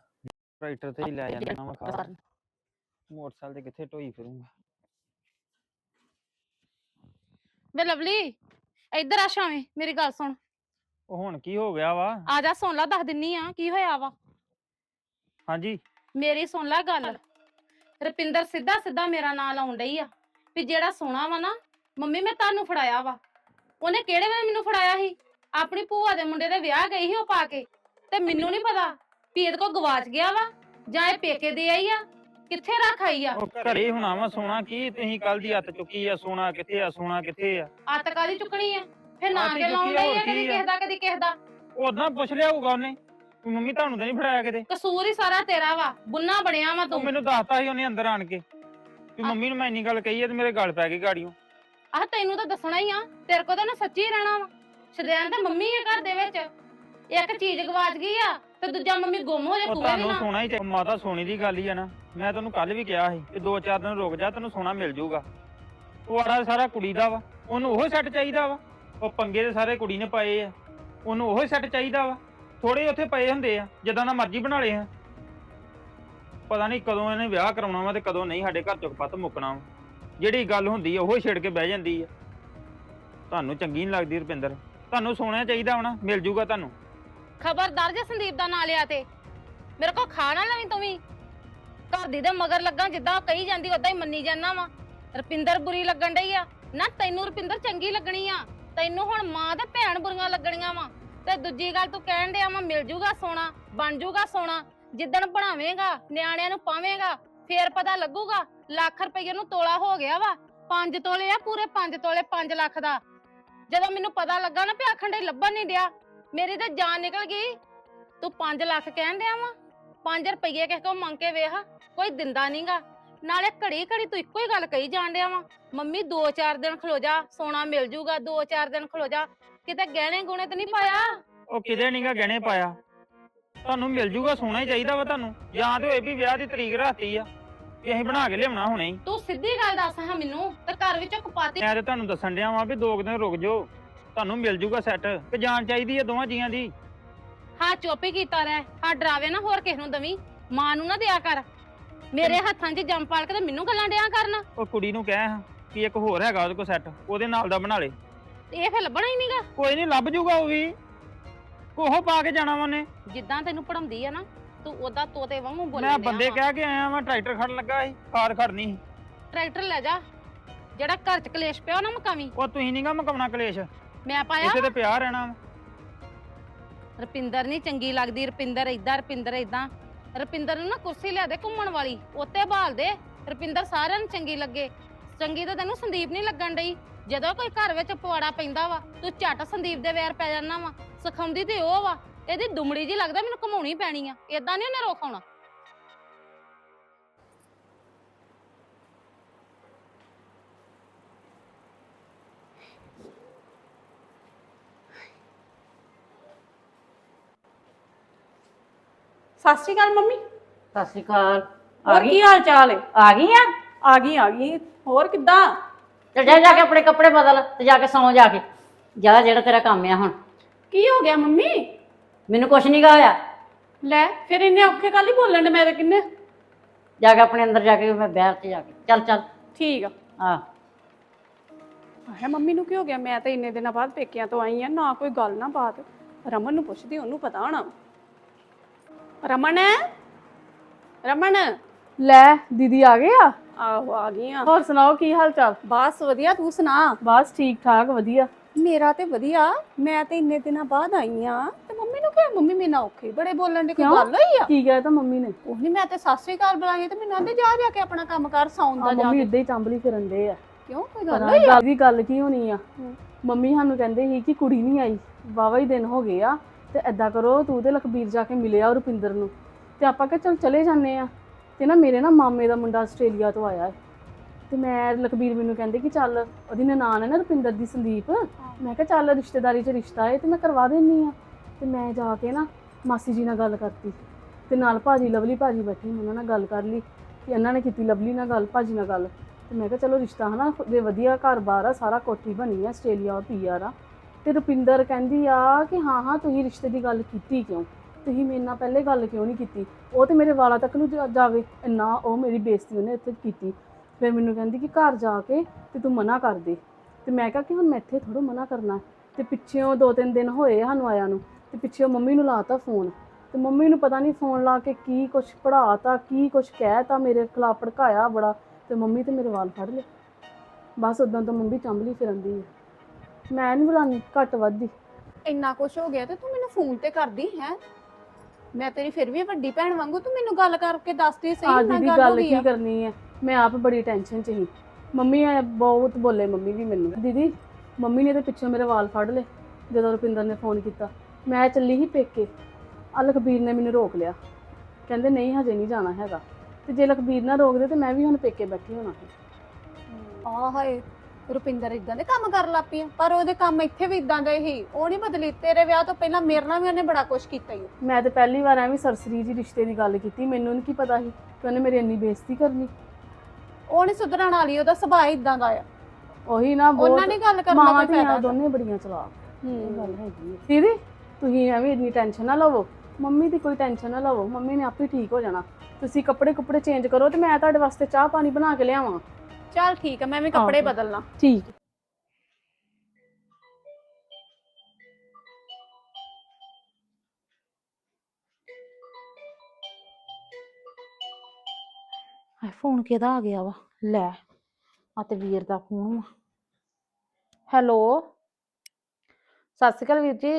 ਟਰੈਕਟਰ ਤੇ ਹੀ ਲੈ ਜਾਣਾ ਵਾ ਖਾ ਮੋਟਰਸਾਈਕਲ ਤੇ ਕਿੱਥੇ ਢੋਈ ਫਿਰੂੰਗਾ।
ਵੇ ਲਵਲੀ ਇੱਧਰ ਆ ਸ਼ਾਵੇਂ ਮੇਰੀ ਗੱਲ ਸੁਣ।
ਉਹ ਹੁਣ ਕੀ ਹੋ ਗਿਆ ਵਾ?
ਆ ਜਾ ਸੁਣ ਲਾ ਦੱਸ ਦਿੰਨੀ ਆ ਕੀ ਹੋਇਆ ਵਾ?
ਹਾਂਜੀ।
ਮੇਰੀ ਸੁਣ ਲੈ ਗੱਲ। ਰਪਿੰਦਰ ਸਿੱਧਾ ਸਿੱਧਾ ਮੇਰਾ ਨਾਂ ਲਾਉਣ ਡਈ ਆ ਵੀ ਜਿਹੜਾ ਸੋਨਾ ਵਾ ਨਾ ਮੰਮੀ ਮੈਂ ਤੁਹਾਨੂੰ ਫੜਾਇਆ ਵਾ। ਉਹਨੇ ਕਿਹੜੇ ਵੇਲੇ ਮੈਨੂੰ ਫੜਾਇਆ ਸੀ? ਆਪਣੀ ਭੂਆ ਦੇ ਮੁੰਡੇ ਦੇ ਵਿਆਹ ਗਈ ਸੀ ਉਹ ਪਾ ਕੇ। ਤੇ ਮੈਨੂੰ ਨਹੀਂ ਪਤਾ ਵੀ ਇਹਦੇ ਕੋਲ ਗਵਾਚ ਗਿਆ ਵਾ ਜਾਂ ਇਹ ਪੇਕੇ ਦੇ ਆਈ ਆ ਕਿੱਥੇ ਰੱਖ ਆਈ ਆ।
ਉਹ ਘਰੇ ਹੋਣਾ ਵਾ ਸੋਨਾ ਕੀ ਤੁਸੀਂ ਕੱਲ ਦੀ ਹੱਥ ਚੁੱਕੀ ਆ ਸੋਨਾ ਕਿੱਥੇ ਆ ਸੋਨਾ ਕਿੱਥੇ ਆ?
ਅੱਤ ਕਾਦੀ ਚੁੱਕਣੀ ਆ? ਫਿਰ ਨਾਂ ਕੇ ਲਾਉਣ
ਚੁੱਕੀ ਆ, ਹੋਰ
ਕਦੀ
ਕੀ ਆ?
ਕਿਸੇ ਦਾ ਕਦੀ ਕਿਸੇ ਦਾ।
ਉਦਾਂ ਪੁੱਛ ਲਿਆ ਹੋਊਗਾ ਉਹਨੇ ਵੀ ਮੰਮੀ ਤੁਹਾਨੂੰ ਤਾਂ ਨਹੀਂ ਫੜਾਇਆ ਕਿਤੇ?
ਕਸੂਰ ਹੀ ਸਾਰਾ ਤੇਰਾ ਵਾ ਬੁੰਨਾ ਬਣਿਆ ਵਾ ਤੂੰ।
ਮੈਨੂੰ ਦੱਸਤਾ ਸੀ ਉਹਨੇ ਅੰਦਰ ਆਣ ਕੇ
ਆ-
ਮੰਮੀ ਨੂੰ ਮੈਂ ਇੰਨੀ ਗੱਲ ਕਹੀ ਆ ਤੇ ਮੇਰੇ ਗੱਲ ਪੈ ਗਈ ਗਾੜੀਆਂ
ਆਹ ਤੈਨੂੰ ਤਾਂ ਦੱਸਣਾ ਹੀ ਆ ਤੇਰੇ ਕੋਲ ਤਾਂ ਨਾ ਸੱਚੀ ਰਹਿਣਾ ਵਾ। ਸ਼ਦੈਨ ਤਾਂ ਮੰਮੀ ਆ ਘਰ ਦੇ ਵਿੱਚ। ਇੱਕ ਚੀਜ਼ ਗਵਾਚ ਗਈ ਆ ਤੇ ਦੂਜਾ ਮੰਮੀ ਗੁੰਮ ਹੋ ਜਾ
ਉਹ
ਤੂੰ ਵੀ
ਤੁਹਾਨੂੰ
ਨਾ
ਸੋਨਾ ਹੀ ਚਾਹੀਦਾ। ਮਾਤਾ ਸੋਨੇ ਦੀ ਗੱਲ ਹੀ ਆ ਨਾ। ਮੈਂ ਤੈਨੂੰ ਕੱਲ ਵੀ ਕਿਹਾ ਸੀ ਕਿ ਦੋ ਚਾਰ ਦਿਨ ਰੁਕ ਜਾ ਤੈਨੂੰ ਸੋਨਾ ਮਿਲ ਜਾਊਗਾ ਉਹ ਆੜਾ ਸਾਰਾ ਕੁੜੀ ਦਾ ਵਾ। ਉਹਨੂੰ ਉਹ ਸੈੱਟ ਚਾਹੀਦਾ ਵਾ। ਉਹ ਪੰਗੇ ਦੇ ਸਾਰੇ ਕੁੜੀ ਨੇ ਪਾਏ ਆ। ਉਹਨੂੰ ਉਹ ਸੈੱਟ ਚਾਹੀਦਾ ਵਾ। ਥੋੜੇ ਉੱਥੇ ਪਏ ਹੁੰਦੇ ਆ ਜਿੱਦਾਂ ਦਾ ਮਰਜ਼ੀ ਬਣਾ ਲਏ ਆ। ਪਤਾ ਨਹੀਂ ਕਦੋਂ ਇਹਨੇ ਵਿਆਹ ਕਰਾਉਣਾ ਵਾ ਤੇ ਕਦੋਂ ਨਹੀਂ ਸਾਡੇ ਘਰ ਚੁੱਕ ਪੱਤ ਮੁੱਕਣਾ ਵਾ। ਜਿਹੜੀ ਗੱਲ ਹੁੰਦੀ ਆ ਉਹ ਛਿੜ ਕੇ ਬਹਿ ਜਾਂਦੀ ਆ। ਤੁਹਾਨੂੰ ਚੰਗੀ ਨਹੀਂ ਲੱਗਦੀ ਰੁਪਿੰਦਰ। ਤੁਹਾਨੂੰ ਸੋਨਾ ਚਾਹੀਦਾ ਹੋਣਾ, ਮਿਲ ਜਾਊਗਾ ਤੁਹਾਨੂੰ।
ਖਬਰਦਾਰ ਜੇ ਸੰਦੀਪ ਦਾ ਨਾਂ ਲਿਆ ਤੇ, ਮੇਰੇ ਕੋ ਖਾ ਨਾ ਲਵੀਂ ਤੂੰ ਵੀ। ਘਰ ਦੀ ਦੇ ਮਗਰ ਲੱਗਾ, ਜਿੱਦਾਂ ਉਹ ਕਹੀ ਜਾਂਦੀ ਉਦਾਂ ਹੀ ਮੰਨੀ ਜਾਂਦਾ ਵਾ। ਰਪਿੰਦਰ ਬੁਰੀ ਲੱਗਣ ਡਈ ਆ। ਨਾ ਤੈਨੂੰ ਰਪਿੰਦਰ ਚੰਗੀ ਲੱਗਣੀ ਆ, ਤੈਨੂੰ ਹੁਣ ਮਾਂ ਤੇ ਭੈਣ ਬੁਰੀਆਂ ਲੱਗਣੀਆਂ ਵਾ। ਤੇ ਦੂਜੀ ਗੱਲ ਤੂੰ ਕਹਿਣ ਡਿਆ ਵਾ, ਮਿਲ ਜੂਗਾ ਸੋਨਾ ਬਣ ਜੂਗਾ ਸੋਨਾ ਜਿੱਦਣ ਬਣਾਵੇਂਗਾ, ਨਿਆਣਿਆਂ ਨੂੰ ਪਾਵੇਂਗਾ, ਫੇਰ ਪਤਾ ਲੱਗੂਗਾ, ਲੱਖ ਰੁਪਏ ਨੂੰ ਤੋਲਾ ਹੋ ਗਿਆ ਵਾ। 5 ਤੋਲੇ ਆ ਪੂਰੇ 5 ਤੋਲੇ 5 ਲੱਖ ਦਾ। ਜਦੋਂ ਮੈਨੂੰ ਪਤਾ ਲੱਗਾ ਨਾ ਵੀ ਆਖਣ ਦੇ ਲੱਭਣ ਨਹੀਂ ਡਿਆ ਮੇਰੀ ਤਾਂ ਜਾਨ ਨਿਕਲ ਗਈ। ਤੂੰ 5 ਲੱਖ ਕਹਿਣ ਡਿਆ ਵਾ? 5 ਰੁਪਏ ਕਿਸੇ ਕੋ ਮੰਗ ਕੇ ਵੇਖ ਕੋਈ ਦਿੰਦਾ ਨਹੀਂਗਾ ਨਾਲੇ ਘੜੀ ਘੜੀ ਤੂੰ ਇੱਕੋ ਹੀ ਗੱਲ ਕਹੀ ਜਾਣ ਡਿਆ ਵਾ। ਮੰਮੀ 2-4 ਦਿਨ ਖਲੋ ਜਾ ਸੋਨਾ ਮਿਲ ਜੂਗਾ 2-4 ਦਿਨ ਖਲੋ ਜਾ। ਕਿਤੇ ਗਹਿਣੇ ਗੁਣੇ ਤੇ ਨਹੀਂ ਪਾਇਆ?
ਉਹ ਕਿਤੇ ਨਹੀਂਗਾ ਗਹਿਣੇ ਪਾਇਆ। ਤੁਹਾਨੂੰ ਮਿਲ ਜੂਗਾ ਸੋਨਾ ਹੀ ਚਾਹੀਦਾ ਵਾ ਤੁਹਾਨੂੰ। ਜਾਂ ਤੇ ਹੋਏ ਵੀ ਵਿਆਹ ਦੀ ਤਰੀਕ ਰਾਤੀ ਆ ਕਿ ਅਸੀਂ ਬਣਾ ਕੇ ਲਿਆਉਣਾ ਹੁਣੇ ਹੀ।
ਸਿੱਧੀ ਗੱਲ ਦੱਸ ਹਾਂ ਮੈਨੂੰ ਤੇ ਘਰ ਵਿੱਚੋਂ ਕਪਾਤੀ
ਮੈਂ ਤੇ ਤੁਹਾਨੂੰ ਦੱਸਣ ਡਿਆ ਵਾਂ ਵੀ ਦੋ ਕੁ ਦਿਨ ਰੁਕ ਜਾਓ ਤੁਹਾਨੂੰ ਮਿਲ ਜੂਗਾ ਸੈੱਟ ਕਿ ਜਾਨ ਚਾਹੀਦੀ ਆ ਦੋਵਾਂ ਜੀਆਂ ਦੀ।
ਹਾਂ ਚੁੱਪ ਹੀ ਕੀਤਾ ਰਹਿ ਹਾਂ ਡਰਾਵੇ ਨਾ ਹੋਰ ਕਿਸ ਨੂੰ ਦਵੀਂ ਮਾਂ ਨੂੰ ਨਾ ਦਿਆ ਕਰ। ਮੇਰੇ ਹੱਥਾਂ 'ਚ ਜੰਮ ਪਾਲ ਕੇ ਤੇ ਮੈਨੂੰ ਗੱਲਾਂ ਡਿਆ ਕਰਨ।
ਉਹ ਕੁੜੀ ਨੂੰ ਕਹਿ ਕਿ ਇੱਕ ਹੋਰ ਹੈਗਾ ਉਹਦੇ ਕੋਲ ਸੈੱਟ ਉਹਦੇ ਨਾਲ ਦਾ ਬਣਾ ਲੇ।
ਇਹ ਫੇ ਲੱਭਣਾ ਹੀ ਨਹੀਂਗਾ
ਕੋਈ ਨਹੀਂ ਲੱਭ ਜੂਗਾ ਉਹ ਵੀ। ਕੋਹ ਪਾ ਕੇ ਜਾਣਾ ਵਾ ਉਹਨੇ।
ਜਿੱਦਾਂ ਤੈਨੂੰ ਪੜਾਉਂਦੀ ਆ ਨਾ ਤੂੰ ਉਹਦਾ ਤੋਤੇ ਵਾਂਗੂ ਬੋਲਣ
ਮੈਂ
ਡਿਆ
ਬੰਦੇ
ਵਾਂ।
ਕਹਿ ਕੇ ਆਇਆ ਵਾਂ ਟਰੈਕਟਰ ਖੜਨ ਲੱਗਾ ਸੀ ਕਾਰ ਖੜਨੀ ਸੀ।
ਟਰੈਕਟਰ ਲੈ ਜਾ। ਜਿਹੜਾ ਘਰ 'ਚ ਕਲੇਸ਼ ਪਿਆ ਉਹ ਨਾ ਮਕਾਵੀਂ।
ਉਹ ਤੁਸੀਂ ਨਹੀਂਗਾ ਮਕਾਉਣਾ ਕਲੇਸ਼।
ਮੈਂ ਪਾਇਆ
ਇੱਥੇ ਤੇ ਪਿਆ ਰਹਿਣਾ ਵਾ।
ਰਪਿੰਦਰ ਨਹੀਂ ਚੰਗੀ ਲੱਗਦੀ ਰਪਿੰਦਰ ਏਦਾਂ ਰਪਿੰਦਰ ਏਦਾਂ। ਰਪਿੰਦਰ ਨੂੰ ਨਾ ਕੁਰਸੀ ਲਿਆ ਦੇ ਘੁੰਮਣ ਵਾਲੀ ਉੱਤੇ ਭਾਲ ਦੇ। ਰਪਿੰਦਰ ਸਾਰਿਆਂ ਨੂੰ ਚੰਗੀ ਲੱਗੇ। ਚੰਗੀ ਤਾਂ ਤੈਨੂੰ ਸੰਦੀਪ ਨਹੀਂ ਲੱਗਣ ਡਈ। ਜਦੋਂ ਕੋਈ ਘਰ ਵਿੱਚ ਪਵਾੜਾ ਪੈਂਦਾ ਵਾ ਤੂੰ ਝੱਟ ਸੰਦੀਪ ਦੇ ਵੈਰ ਪੈ ਜਾਣਾ ਵਾ। ਸਿਖਾਉਂਦੀ ਤੇ ਉਹ ਵਾ। ਇਹਦੀ ਦੁਮੜੀ ਜੀ ਲੱਗਦਾ ਮੈਨੂੰ ਘਮਾਉਣੀ ਪੈਣੀ ਆ। ਏਦਾਂ ਨਹੀਂ ਉਹਨੇ ਰੋਕ ਆਉਣਾ।
ਸਤਿ ਸ਼੍ਰੀ ਅਕਾਲ ਮੰਮੀ।
ਸਤਿ ਸ਼੍ਰੀ ਅਕਾਲ। ਆ
ਹੋਰ
ਗਈ?
ਕੀ ਹਾਲ ਚਾਲ ਹੈ
ਆ ਗਈ ਆ?
ਆ ਗਈ ਆ ਗਈ। ਹੋਰ ਕਿੱਦਾਂ?
ਤੇ ਜਾ ਜਾ ਕੇ ਆਪਣੇ ਕੱਪੜੇ ਬਦਲ ਤੇ ਜਾ ਕੇ ਸੌਂ ਜਾ ਕੇ। ਜਾ ਜਿਹੜਾ ਤੇਰਾ ਕੰਮ ਆ ਹੁਣ।
ਕੀ ਹੋ ਗਿਆ ਮੰਮੀ?
ਮੈਨੂੰ ਕੁਛ ਨਹੀਂ ਗਾ ਹੋਇਆ।
ਲੈ ਫਿਰ ਇੰਨੇ ਔਖੇ ਕੱਲ ਹੀ ਬੋਲਣ ਦੇ ਮੇਰੇ ਕਿੰਨੇ?
ਜਾ ਕੇ ਆਪਣੇ ਅੰਦਰ ਜਾ ਕੇ ਮੈਂ ਬਹਿਰ ਤੇ ਜਾ ਕੇ। ਚੱਲ ਚੱਲ।
ਠੀਕ ਆ।
ਆ।
ਹੈ ਮੰਮੀ ਨੂੰ ਕੀ ਹੋ ਗਿਆ? ਮੈਂ ਤਾਂ ਇੰਨੇ ਦਿਨਾਂ ਬਾਅਦ ਪੇਕਿਆਂ ਤੋਂ ਆਈ ਆ। ਨਾ ਕੋਈ ਗੱਲ ਨਾ ਬਾਤ। ਰਮਨ ਨੂੰ ਪੁੱਛਦੀ ਉਹਨੂੰ ਪਤਾ ਹੋਣਾ। ਰਮਨ? ਰਮਨ?
ਲੈ ਦੀਦੀ ਆ ਗਏ ਆ?
ਆਹੋ ਆ ਗਈ ਆ।
ਹੋਰ ਸੁਣਾਓ ਕੀ ਹਾਲ ਚਾਲ?
ਬਸ ਵਧੀਆ ਤੂੰ ਸੁਣਾ?
ਬਸ ਠੀਕ ਠਾਕ ਵਧੀਆ।
ਮੇਰਾ ਤੇ ਵਧੀਆ। ਮੈਂ ਤੇ ਇੰਨੇ ਦਿਨਾਂ ਬਾਅਦ ਆਈ ਆ। ਤੇ ਮੰਮੀ ਨੂੰ ਕਿਹਾ ਮੰਮੀ ਮੇਰੇ ਨਾਲ ਔਖੇ ਬੜੇ ਬੋਲਣ ਦੀ ਕੋਈ? ਗੱਲ ਹੋਈ ਆ?
ਕੀ ਕਹਿ ਤਾਂ ਮੰਮੀ ਨੇ?
ਉਹ ਨਹੀਂ ਮੈਂ ਤੇ ਸਾਸਰੀ ਘਰ ਬੁਲਾਈ ਤੇ ਮੈਨੂੰ ਆਂਦੇ ਜਾ ਜਾ ਕੇ ਆਪਣਾ ਕੰਮ ਕਰ ਸੌਣ
ਆ
ਦਾ ਜਾ
ਮੰਮੀ ਇਦਾਂ ਹੀ ਚੰਬਲੀ ਫਿਰਨ ਦੇ ਆ।
ਕਿਉਂ? ਕੋਈ ਗੱਲ ਹੋਈ ਆ?
ਗੱਲ ਦੀ ਗੱਲ ਕੀ ਹੋਣੀ ਆ। ਮੰਮੀ ਸਾਨੂੰ ਕਹਿੰਦੇ ਸੀ ਕਿ ਕੁੜੀ ਨਹੀਂ ਆਈ। ਵਾਵਾ ਹੀ ਦਿਨ ਹੋ ਗਏ ਆ। ਤੇ ਐਦਾਂ ਕਰੋ ਤੂੰ ਤੇ ਲਖਬੀਰ ਜਾ ਕੇ ਮਿਲਿਆ ਰੁਪਿੰਦਰ ਨੂੰ। ਤੇ ਆਪਾਂ ਕਿਹਾ ਚਲ ਚਲੇ ਜਾਂਦੇ ਆ ਤੇ ਨਾ ਮੇਰੇ ਨਾ ਮਾਮੇ ਦਾ ਮੁੰਡਾ ਆਸਟ੍ਰੇਲੀਆ ਤੋਂ ਆਇਆ ਹੈ। ਤੇ ਮੈਂ ਲਖਬੀਰ ਮੈਨੂੰ ਕਹਿੰਦੇ ਕਿ ਚੱਲ ਉਹਦੀ ਨਨਾਣ ਹੈ ਨਾ ਰੁਪਿੰਦਰ ਦੀ ਸੰਦੀਪ। ਮੈਂ ਕਿਹਾ ਚੱਲ ਰਿਸ਼ਤੇਦਾਰੀ 'ਚ ਰਿਸ਼ਤਾ ਹੈ ਤੇ ਮੈਂ ਕਰਵਾ ਦਿੰਨੀ ਆ ਤੇ ਮੈਂ ਜਾ ਕੇ ਨਾ ਮਾਸੀ ਜੀ ਨਾਲ ਗੱਲ ਕਰਤੀ। ਤੇ ਨਾਲ ਭਾਜੀ ਲਵਲੀ ਭਾਜੀ ਬੈਠੇ ਸੀ, ਉਹਨਾਂ ਨਾਲ ਗੱਲ ਕਰ ਲਈ। ਕਿ ਇਹਨਾਂ ਨੇ ਕੀਤੀ ਲਵਲੀ ਨਾਲ ਗੱਲ ਭਾਜੀ ਨਾਲ ਗੱਲ। ਤੇ ਮੈਂ ਕਿਹਾ ਚਲੋ ਰਿਸ਼ਤਾ ਹਨਾ ਜੇ ਵਧੀਆ ਘਰ-ਬਾਰ ਆ ਸਾਰਾ ਕੋਠੀ ਬਣੀ ਆ ਆਸਟ੍ਰੇਲੀਆ ਔਰ ਪੀਆਰ ਆ। ਤੇ ਰੁਪਿੰਦਰ ਕਹਿੰਦੀ ਆ ਕਿ ਹਾਂ ਹਾਂ, ਤੁਸੀਂ ਰਿਸ਼ਤੇ ਦੀ ਗੱਲ ਕੀਤੀ ਕਿਉਂ? ਤੁਸੀਂ ਮੇਰੇ ਨਾਲ ਪਹਿਲੇ ਗੱਲ ਕਿਉਂ ਨਹੀਂ ਕੀਤੀ? ਉਹ ਤੇ ਮੇਰੇ ਵਾਲਾਂ ਤੱਕ ਨੂੰ ਜਾ- ਜਾਵੇ। ਇੰਨਾ ਉਹ ਮੇਰੀ ਬੇਇੱਜ਼ਤੀ ਉਹਨੇ ਇੱਥੇ ਕੀਤੀ। ਫਿਰ ਮੈਨੂੰ ਕਹਿੰਦੀ ਕਿ ਘਰ ਜਾ ਕੇ ਤੇ ਤੂੰ ਮਨਾ ਕਰ ਦੇ। ਤੇ ਮੈਂ ਕਿਹਾ ਕਿ ਹੁਣ ਮੈਂ ਇੱਥੇ ਥੋੜ੍ਹਾ ਮਨਾ ਕਰਨਾ। ਹੈ। ਤੇ ਪਿੱਛੇੋਂ ਦੋ ਤਿੰਨ ਦਿਨ ਹੋਏ ਸਾਨੂੰ ਆਇਆ ਨੂੰ। ਤੇ ਪਿੱਛੇੋਂ ਮੰਮੀ ਨੂੰ ਲਾਤਾ ਫੋਨ। ਤੇ ਮੰਮੀ ਨੂੰ ਪਤਾ ਨਹੀਂ ਫੋਨ ਲਾ ਕੇ ਕੀ ਕੁਛ ਪੜਾਤਾ ਕੀ ਕੁਛ ਕਹਿਤਾ, ਮੇਰੇ ਖਿਲਾਫ ਭੜਕਾਇਆ ਬੜਾ। ਤੇ ਮੰਮੀ ਤੇ ਮੇਰੇ ਵਾਲ ਫੜ ਲਏ। ਬਸ ਉਦੋਂ ਤਾਂ ਮੰਮੀ ਚੰਬਲੀ ਫਿਰੰਦੀ ਹੈ ਮੈਂ ਨਹੀਂ ਬੁਲਾਉਂਦੀ ਘੱਟ ਵੱਧ ਹੀ
ਇੰਨਾ ਕੁਛ ਹੋ ਗਿਆ ਤੇ ਤੂੰ ਮੈਨੂੰ ਫੋਨ ਤੇ ਕਰਦੀ ਹੈ? ਮੈਂ ਤੇਰੀ ਫਿਰ ਵੀ ਵੱਡੀ ਭੈਣ ਵਾਂਗੂ ਤੂੰ ਮੈਨੂੰ ਗੱਲ ਕਰਕੇ ਦੱਸਦੀ ਸਹੀ ਨਾ ਗੱਲ ਹੋ
ਗੱਲ
ਗਈ
ਕੀ
ਆ?
ਕਰਨੀ ਹੈ ਮੈਂ ਆਪ ਬੜੀ ਟੈਨਸ਼ਨ 'ਚ ਸੀ। ਮੰਮੀ ਐ ਬਹੁਤ ਬੋਲੇ ਮੰਮੀ ਵੀ ਮੈਨੂੰ। ਦੀਦੀ ਮੰਮੀ ਨੇ ਤੇ ਪਿੱਛੋਂ ਮੇਰੇ ਵਾਲ ਫੜ ਲਏ ਜਦੋਂ ਰੁਪਿੰਦਰ ਨੇ ਫੋਨ ਕੀਤਾ। ਮੈਂ ਚੱਲੀ ਸੀ ਪੇਕੇ। ਆ ਲਖਬੀਰ ਨੇ ਮੈਨੂੰ ਰੋਕ ਲਿਆ। ਕਹਿੰਦੇ ਨਹੀਂ ਹਜੇ ਨਹੀਂ ਜਾਣਾ ਹੈਗਾ। ਤੇ ਜੇ ਲਖਬੀਰ ਨਾ ਰੋਕਦੇ ਤੇ ਮੈਂ ਵੀ ਹੁਣ ਪੇਕੇ ਬੈਠੀ ਹੋਣਾ ਸੀ।
ਆ ਹਾਏ ਰੁਪਿੰਦਰ ਇਦਾਂ ਦੇ ਕੰਮ ਕਰਨ ਲੱਗ ਪਈ ਆ। ਪਰ ਉਹਦੇ ਕੰਮ ਇੱਥੇ ਵੀ ਇਦਾਂ ਦੇ ਹੀ। ਉਹ ਨਹੀਂ ਬਦਲੀ। ਤੇਰੇ ਵਿਆਹ ਤੋਂ ਪਹਿਲਾਂ ਮੇਰੇ ਨਾਲ ਵੀ ਉਹਨੇ ਬੜਾ ਕੁਛ ਕੀਤਾ ਹੀ।
ਮੈਂ ਤੇ ਪਹਿਲੀ ਵਾਰ ਐਵੇਂ ਸਰਸਰੀ ਜੀ ਰਿਸ਼ਤੇ ਦੀ ਗੱਲ ਕੀਤੀ। ਮੈਨੂੰ ਨਹੀਂ ਕੀ ਪਤਾ ਸੀ ਕਿ ਉਹਨੇ ਮੇਰੀ ਇੰਨੀ ਬੇਇੱਜ਼ਤੀ ਕਰਨੀ।
ਉਹ ਨਹੀਂ ਸੁਧਰਨ ਵਾਲੀ ਉਹਦਾ ਸੁਭਾਅ ਇਦਾਂ ਦਾ ਆ।
ਉਹੀ ਨਾ
ਉਹਨਾਂ
ਬਹੁਤ
ਨੇ ਗੱਲ ਕਰਨ ਦਾ
ਮਾਵਾਂ
ਕੋਈ
ਧੀਆਂ
ਫਾਇਦਾ।
ਦੋਨੇ ਬੜੀਆਂ ਚਲਾਕ। ਇਹ
ਹੂੰ।
ਗੱਲ ਹੈਗੀ ਹੈ ਦੀਦੀ ਤੁਸੀਂ ਐਵੇਂ ਇੰਨੀ ਟੈਨਸ਼ਨ ਨਾ ਲਵੋ। ਮੰਮੀ ਦੀ ਕੋਈ ਟੈਨਸ਼ਨ ਨਾ ਲਵੋ। ਮੰਮੀ ਨੇ ਆਪੇ ਠੀਕ ਹੋ ਜਾਣਾ। ਤੁਸੀਂ ਕੱਪੜੇ ਕੁਪੜੇ ਚੇਂਜ ਕਰੋ ਤੇ ਮੈਂ ਤੁਹਾਡੇ ਵਾਸਤੇ ਚਾਹ ਪਾਣੀ ਬਣਾ ਕੇ ਲਿਆਵਾਂ।
ਚੱਲ ਠੀਕ ਆ ਮੈਂ ਵੀ ਕੱਪੜੇ
ਆਹੋ।
ਬਦਲਣਾ।
ਠੀਕ।
ਹਾਏ ਫੋਨ ਕਿਹਦਾ ਆ ਗਿਆ ਵਾ? ਲੈ ਆ ਤੇ ਵੀਰ ਦਾ ਫੋਨ ਵਾ। ਹੈਲੋ? ਸਤਿ ਸ਼੍ਰੀ ਅਕਾਲ ਵੀਰ ਜੀ।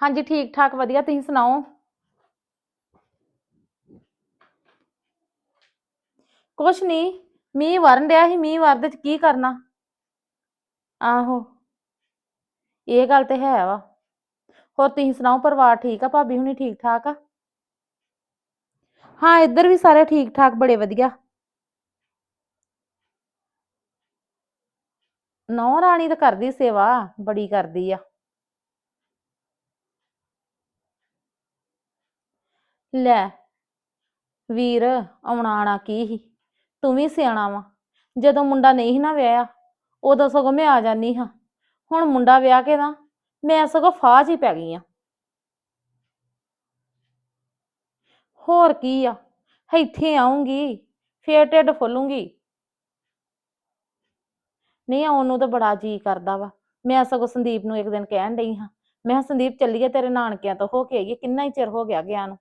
ਹਾਂਜੀ ਠੀਕ ਠਾਕ ਵਧੀਆ ਤੁਸੀਂ ਸੁਣਾਓ? ਕੁਛ ਨਹੀਂ ਮੀਂਹ ਵਰਨ ਡਿਆ ਸੀ, ਮੀਂਹ ਵਰਦੇ ਚ ਕੀ ਕਰਨਾ? ਆਹੋ, ਇਹ ਗੱਲ ਤੇ ਹੈ ਵਾ। ਹੋਰ ਤੁਸੀਂ ਸੁਣਾਓ, ਪਰਿਵਾਰ ਠੀਕ ਆ? ਭਾਬੀ ਹੁਣੀ ਠੀਕ ਠਾਕ ਆ? ਹਾਂ, ਇੱਧਰ ਵੀ ਸਾਰੇ ਠੀਕ ਠਾਕ, ਬੜੇ ਵਧੀਆ। ਨੌ ਰਾਣੀ ਤਾਂ ਕਰਦੀ ਸੇਵਾ, ਬੜੀ ਕਰਦੀ ਆ। ਲੈ, ਵੀਰ, ਆਉਣਾ ਆਣਾ ਕੀ ਹੀ ਤੂੰ ਵੀ ਸਿਆਣਾ ਵਾ। ਜਦੋਂ ਮੁੰਡਾ ਨਹੀਂ ਸੀ ਨਾ ਵਿਆਹਿਆ, ਉਦੋਂ ਸਗੋਂ ਮੈਂ ਆ ਜਾਨੀ ਹਾਂ। ਹੁਣ ਮੁੰਡਾ ਵਿਆਹ ਕੇ ਨਾ, ਮੈਂ ਸਗੋਂ ਫਾਹ 'ਚ ਹੀ ਪੈ ਗਈ ਆ ਹੋਰ ਕੀ ਆ? ਇੱਥੇ ਆਉਂਗੀ ਫੇਰ ਢਿੱਡ ਫੁੱਲੂੰਗੀ। ਨਹੀਂ, ਆਉਣ ਨੂੰ ਤਾਂ ਬੜਾ ਜੀ ਕਰਦਾ ਵਾ। ਮੈਂ ਸਗੋਂ ਸੰਦੀਪ ਨੂੰ ਇੱਕ ਦਿਨ ਕਹਿਣ ਡਈ ਹਾਂ, ਮੈਂ ਕਿਹਾ, ਸੰਦੀਪ, ਚੱਲੀਏ ਤੇਰੇ ਨਾਨਕਿਆਂ ਤੋਂ ਹੋ ਕੇ ਆਈਏ, ਕਿੰਨਾ ਹੀ ਚਿਰ ਹੋ ਗਿਆ ਗਿਆ ਨੂੰ?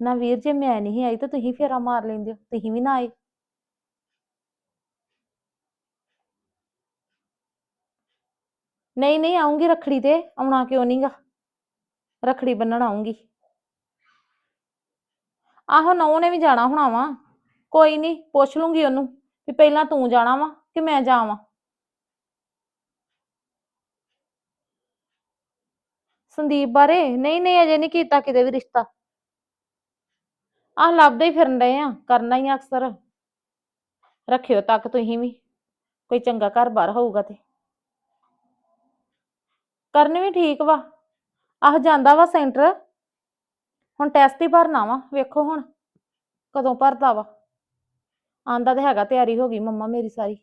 ਨਾ ਵੀਰ ਜੇ ਮੈਂ ਨਹੀਂ ਆਈ ਤਾਂ ਤੁਸੀਂ ਫੇਰਾ ਮਾਰ ਲੈਂਦੇ ਹੋ, ਤੁਸੀਂ ਵੀ ਨਾ ਆਏ। ਨਹੀਂ ਨਹੀਂ ਆਉਂਗੀ ਰੱਖੜੀ ਤੇ, ਆਉਣਾ ਕਿਉਂ ਨਹੀਂਗਾ ਰੱਖੜੀ ਬੰਨਣ ਆਉਂਗੀ ਆਹੋ, ਨੌ ਨੇ ਵੀ ਜਾਣਾ ਹੋਣਾ ਵਾ। ਕੋਈ ਨਹੀਂ ਪੁੱਛ ਲੂੰਗੀ ਉਹਨੂੰ ਵੀ ਪਹਿਲਾਂ ਤੂੰ ਜਾਣਾ ਵਾ ਕਿ ਮੈਂ ਜਾਵਾਂ। ਸੰਦੀਪ ਬਾਰੇ? ਨਹੀਂ ਨਹੀਂ, ਅਜੇ ਨਹੀਂ ਕੀਤਾ ਕਿਤੇ ਵੀ ਰਿਸ਼ਤਾ। ਆਹ ਲੱਭਦੇ ਹੀ ਫਿਰਨ ਡਏ ਆ, ਕਰਨਾ ਹੀ ਆ ਅਕਸਰ। ਰੱਖਿਓ ਤੱਕ ਤੁਸੀਂ ਵੀ, ਕੋਈ ਚੰਗਾ ਘਰ-ਬਾਰ ਹੋਊਗਾ ਤੇ। ਕਰਨ ਵੀ ਠੀਕ ਵਾ, ਆਹ ਜਾਂਦਾ ਵਾ ਸੈਂਟਰ। ਹੁਣ ਟੈਸਟ ਹੀ ਭਰਨਾ ਵਾ, ਵੇਖੋ ਹੁਣ ਕਦੋਂ ਭਰਦਾ ਵਾ। ਆਂਦਾ ਤੇ ਹੈਗਾ, ਤਿਆਰੀ ਹੋ ਗਈ ਮੰਮਾ ਮੇਰੀ ਸਾਰੀ।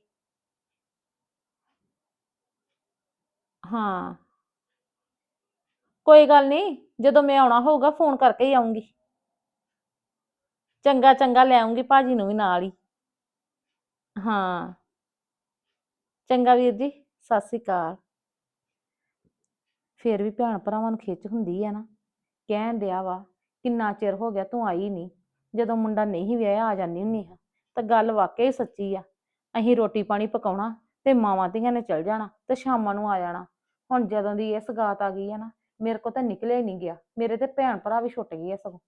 ਹਾਂ। ਕੋਈ ਗੱਲ ਨਹੀਂ, ਜਦੋਂ ਮੈਂ ਆਉਣਾ ਹੋਊਗਾ, ਫੋਨ ਕਰਕੇ ਹੀ ਆਉਂਗੀ ਚੰਗਾ ਚੰਗਾ ਲੈ ਆਉਂਗੀ ਭਾਜੀ ਨੂੰ ਵੀ ਨਾਲ ਹੀ। ਹਾਂ। ਚੰਗਾ ਵੀਰ ਜੀ, ਸਤਿ ਸ੍ਰੀ ਅਕਾਲ। ਫੇਰ ਵੀ ਭੈਣ ਭਰਾਵਾਂ ਨੂੰ ਖਿੱਚ ਹੁੰਦੀ ਆ ਨਾ। ਕਹਿਣ ਦਿਆ ਵਾ, ਕਿੰਨਾ ਚਿਰ ਹੋ ਗਿਆ ਤੂੰ ਆਈ ਨਹੀਂ ਜਦੋਂ ਮੁੰਡਾ ਨਹੀਂ ਵਿਆਹਿਆ ਆ ਜਾਂਦੀ ਹੁੰਨੀ ਹਾਂ ਤਾਂ ਗੱਲ ਵਾਕਈ ਸੱਚੀ ਆ। ਅਸੀਂ ਰੋਟੀ ਪਾਣੀ ਪਕਾਉਣਾ ਤੇ ਮਾਵਾਂ ਧੀਆਂ ਨੇ ਚਲ ਜਾਣਾ ਤੇ ਸ਼ਾਮਾਂ ਨੂੰ ਆ ਜਾਣਾ। ਹੁਣ ਜਦੋਂ ਦੀ ਇਹ ਸਗਾਤ ਆ ਗਈ ਆ ਨਾ, ਮੇਰੇ ਕੋ ਤਾਂ ਨਿਕਲਿਆ ਹੀ ਨਹੀਂ ਗਿਆ। ਮੇਰੇ ਤੇ ਭੈਣ ਭਰਾ ਵੀ ਛੁੱਟ ਗਏ ਆ ਸਗੋਂ।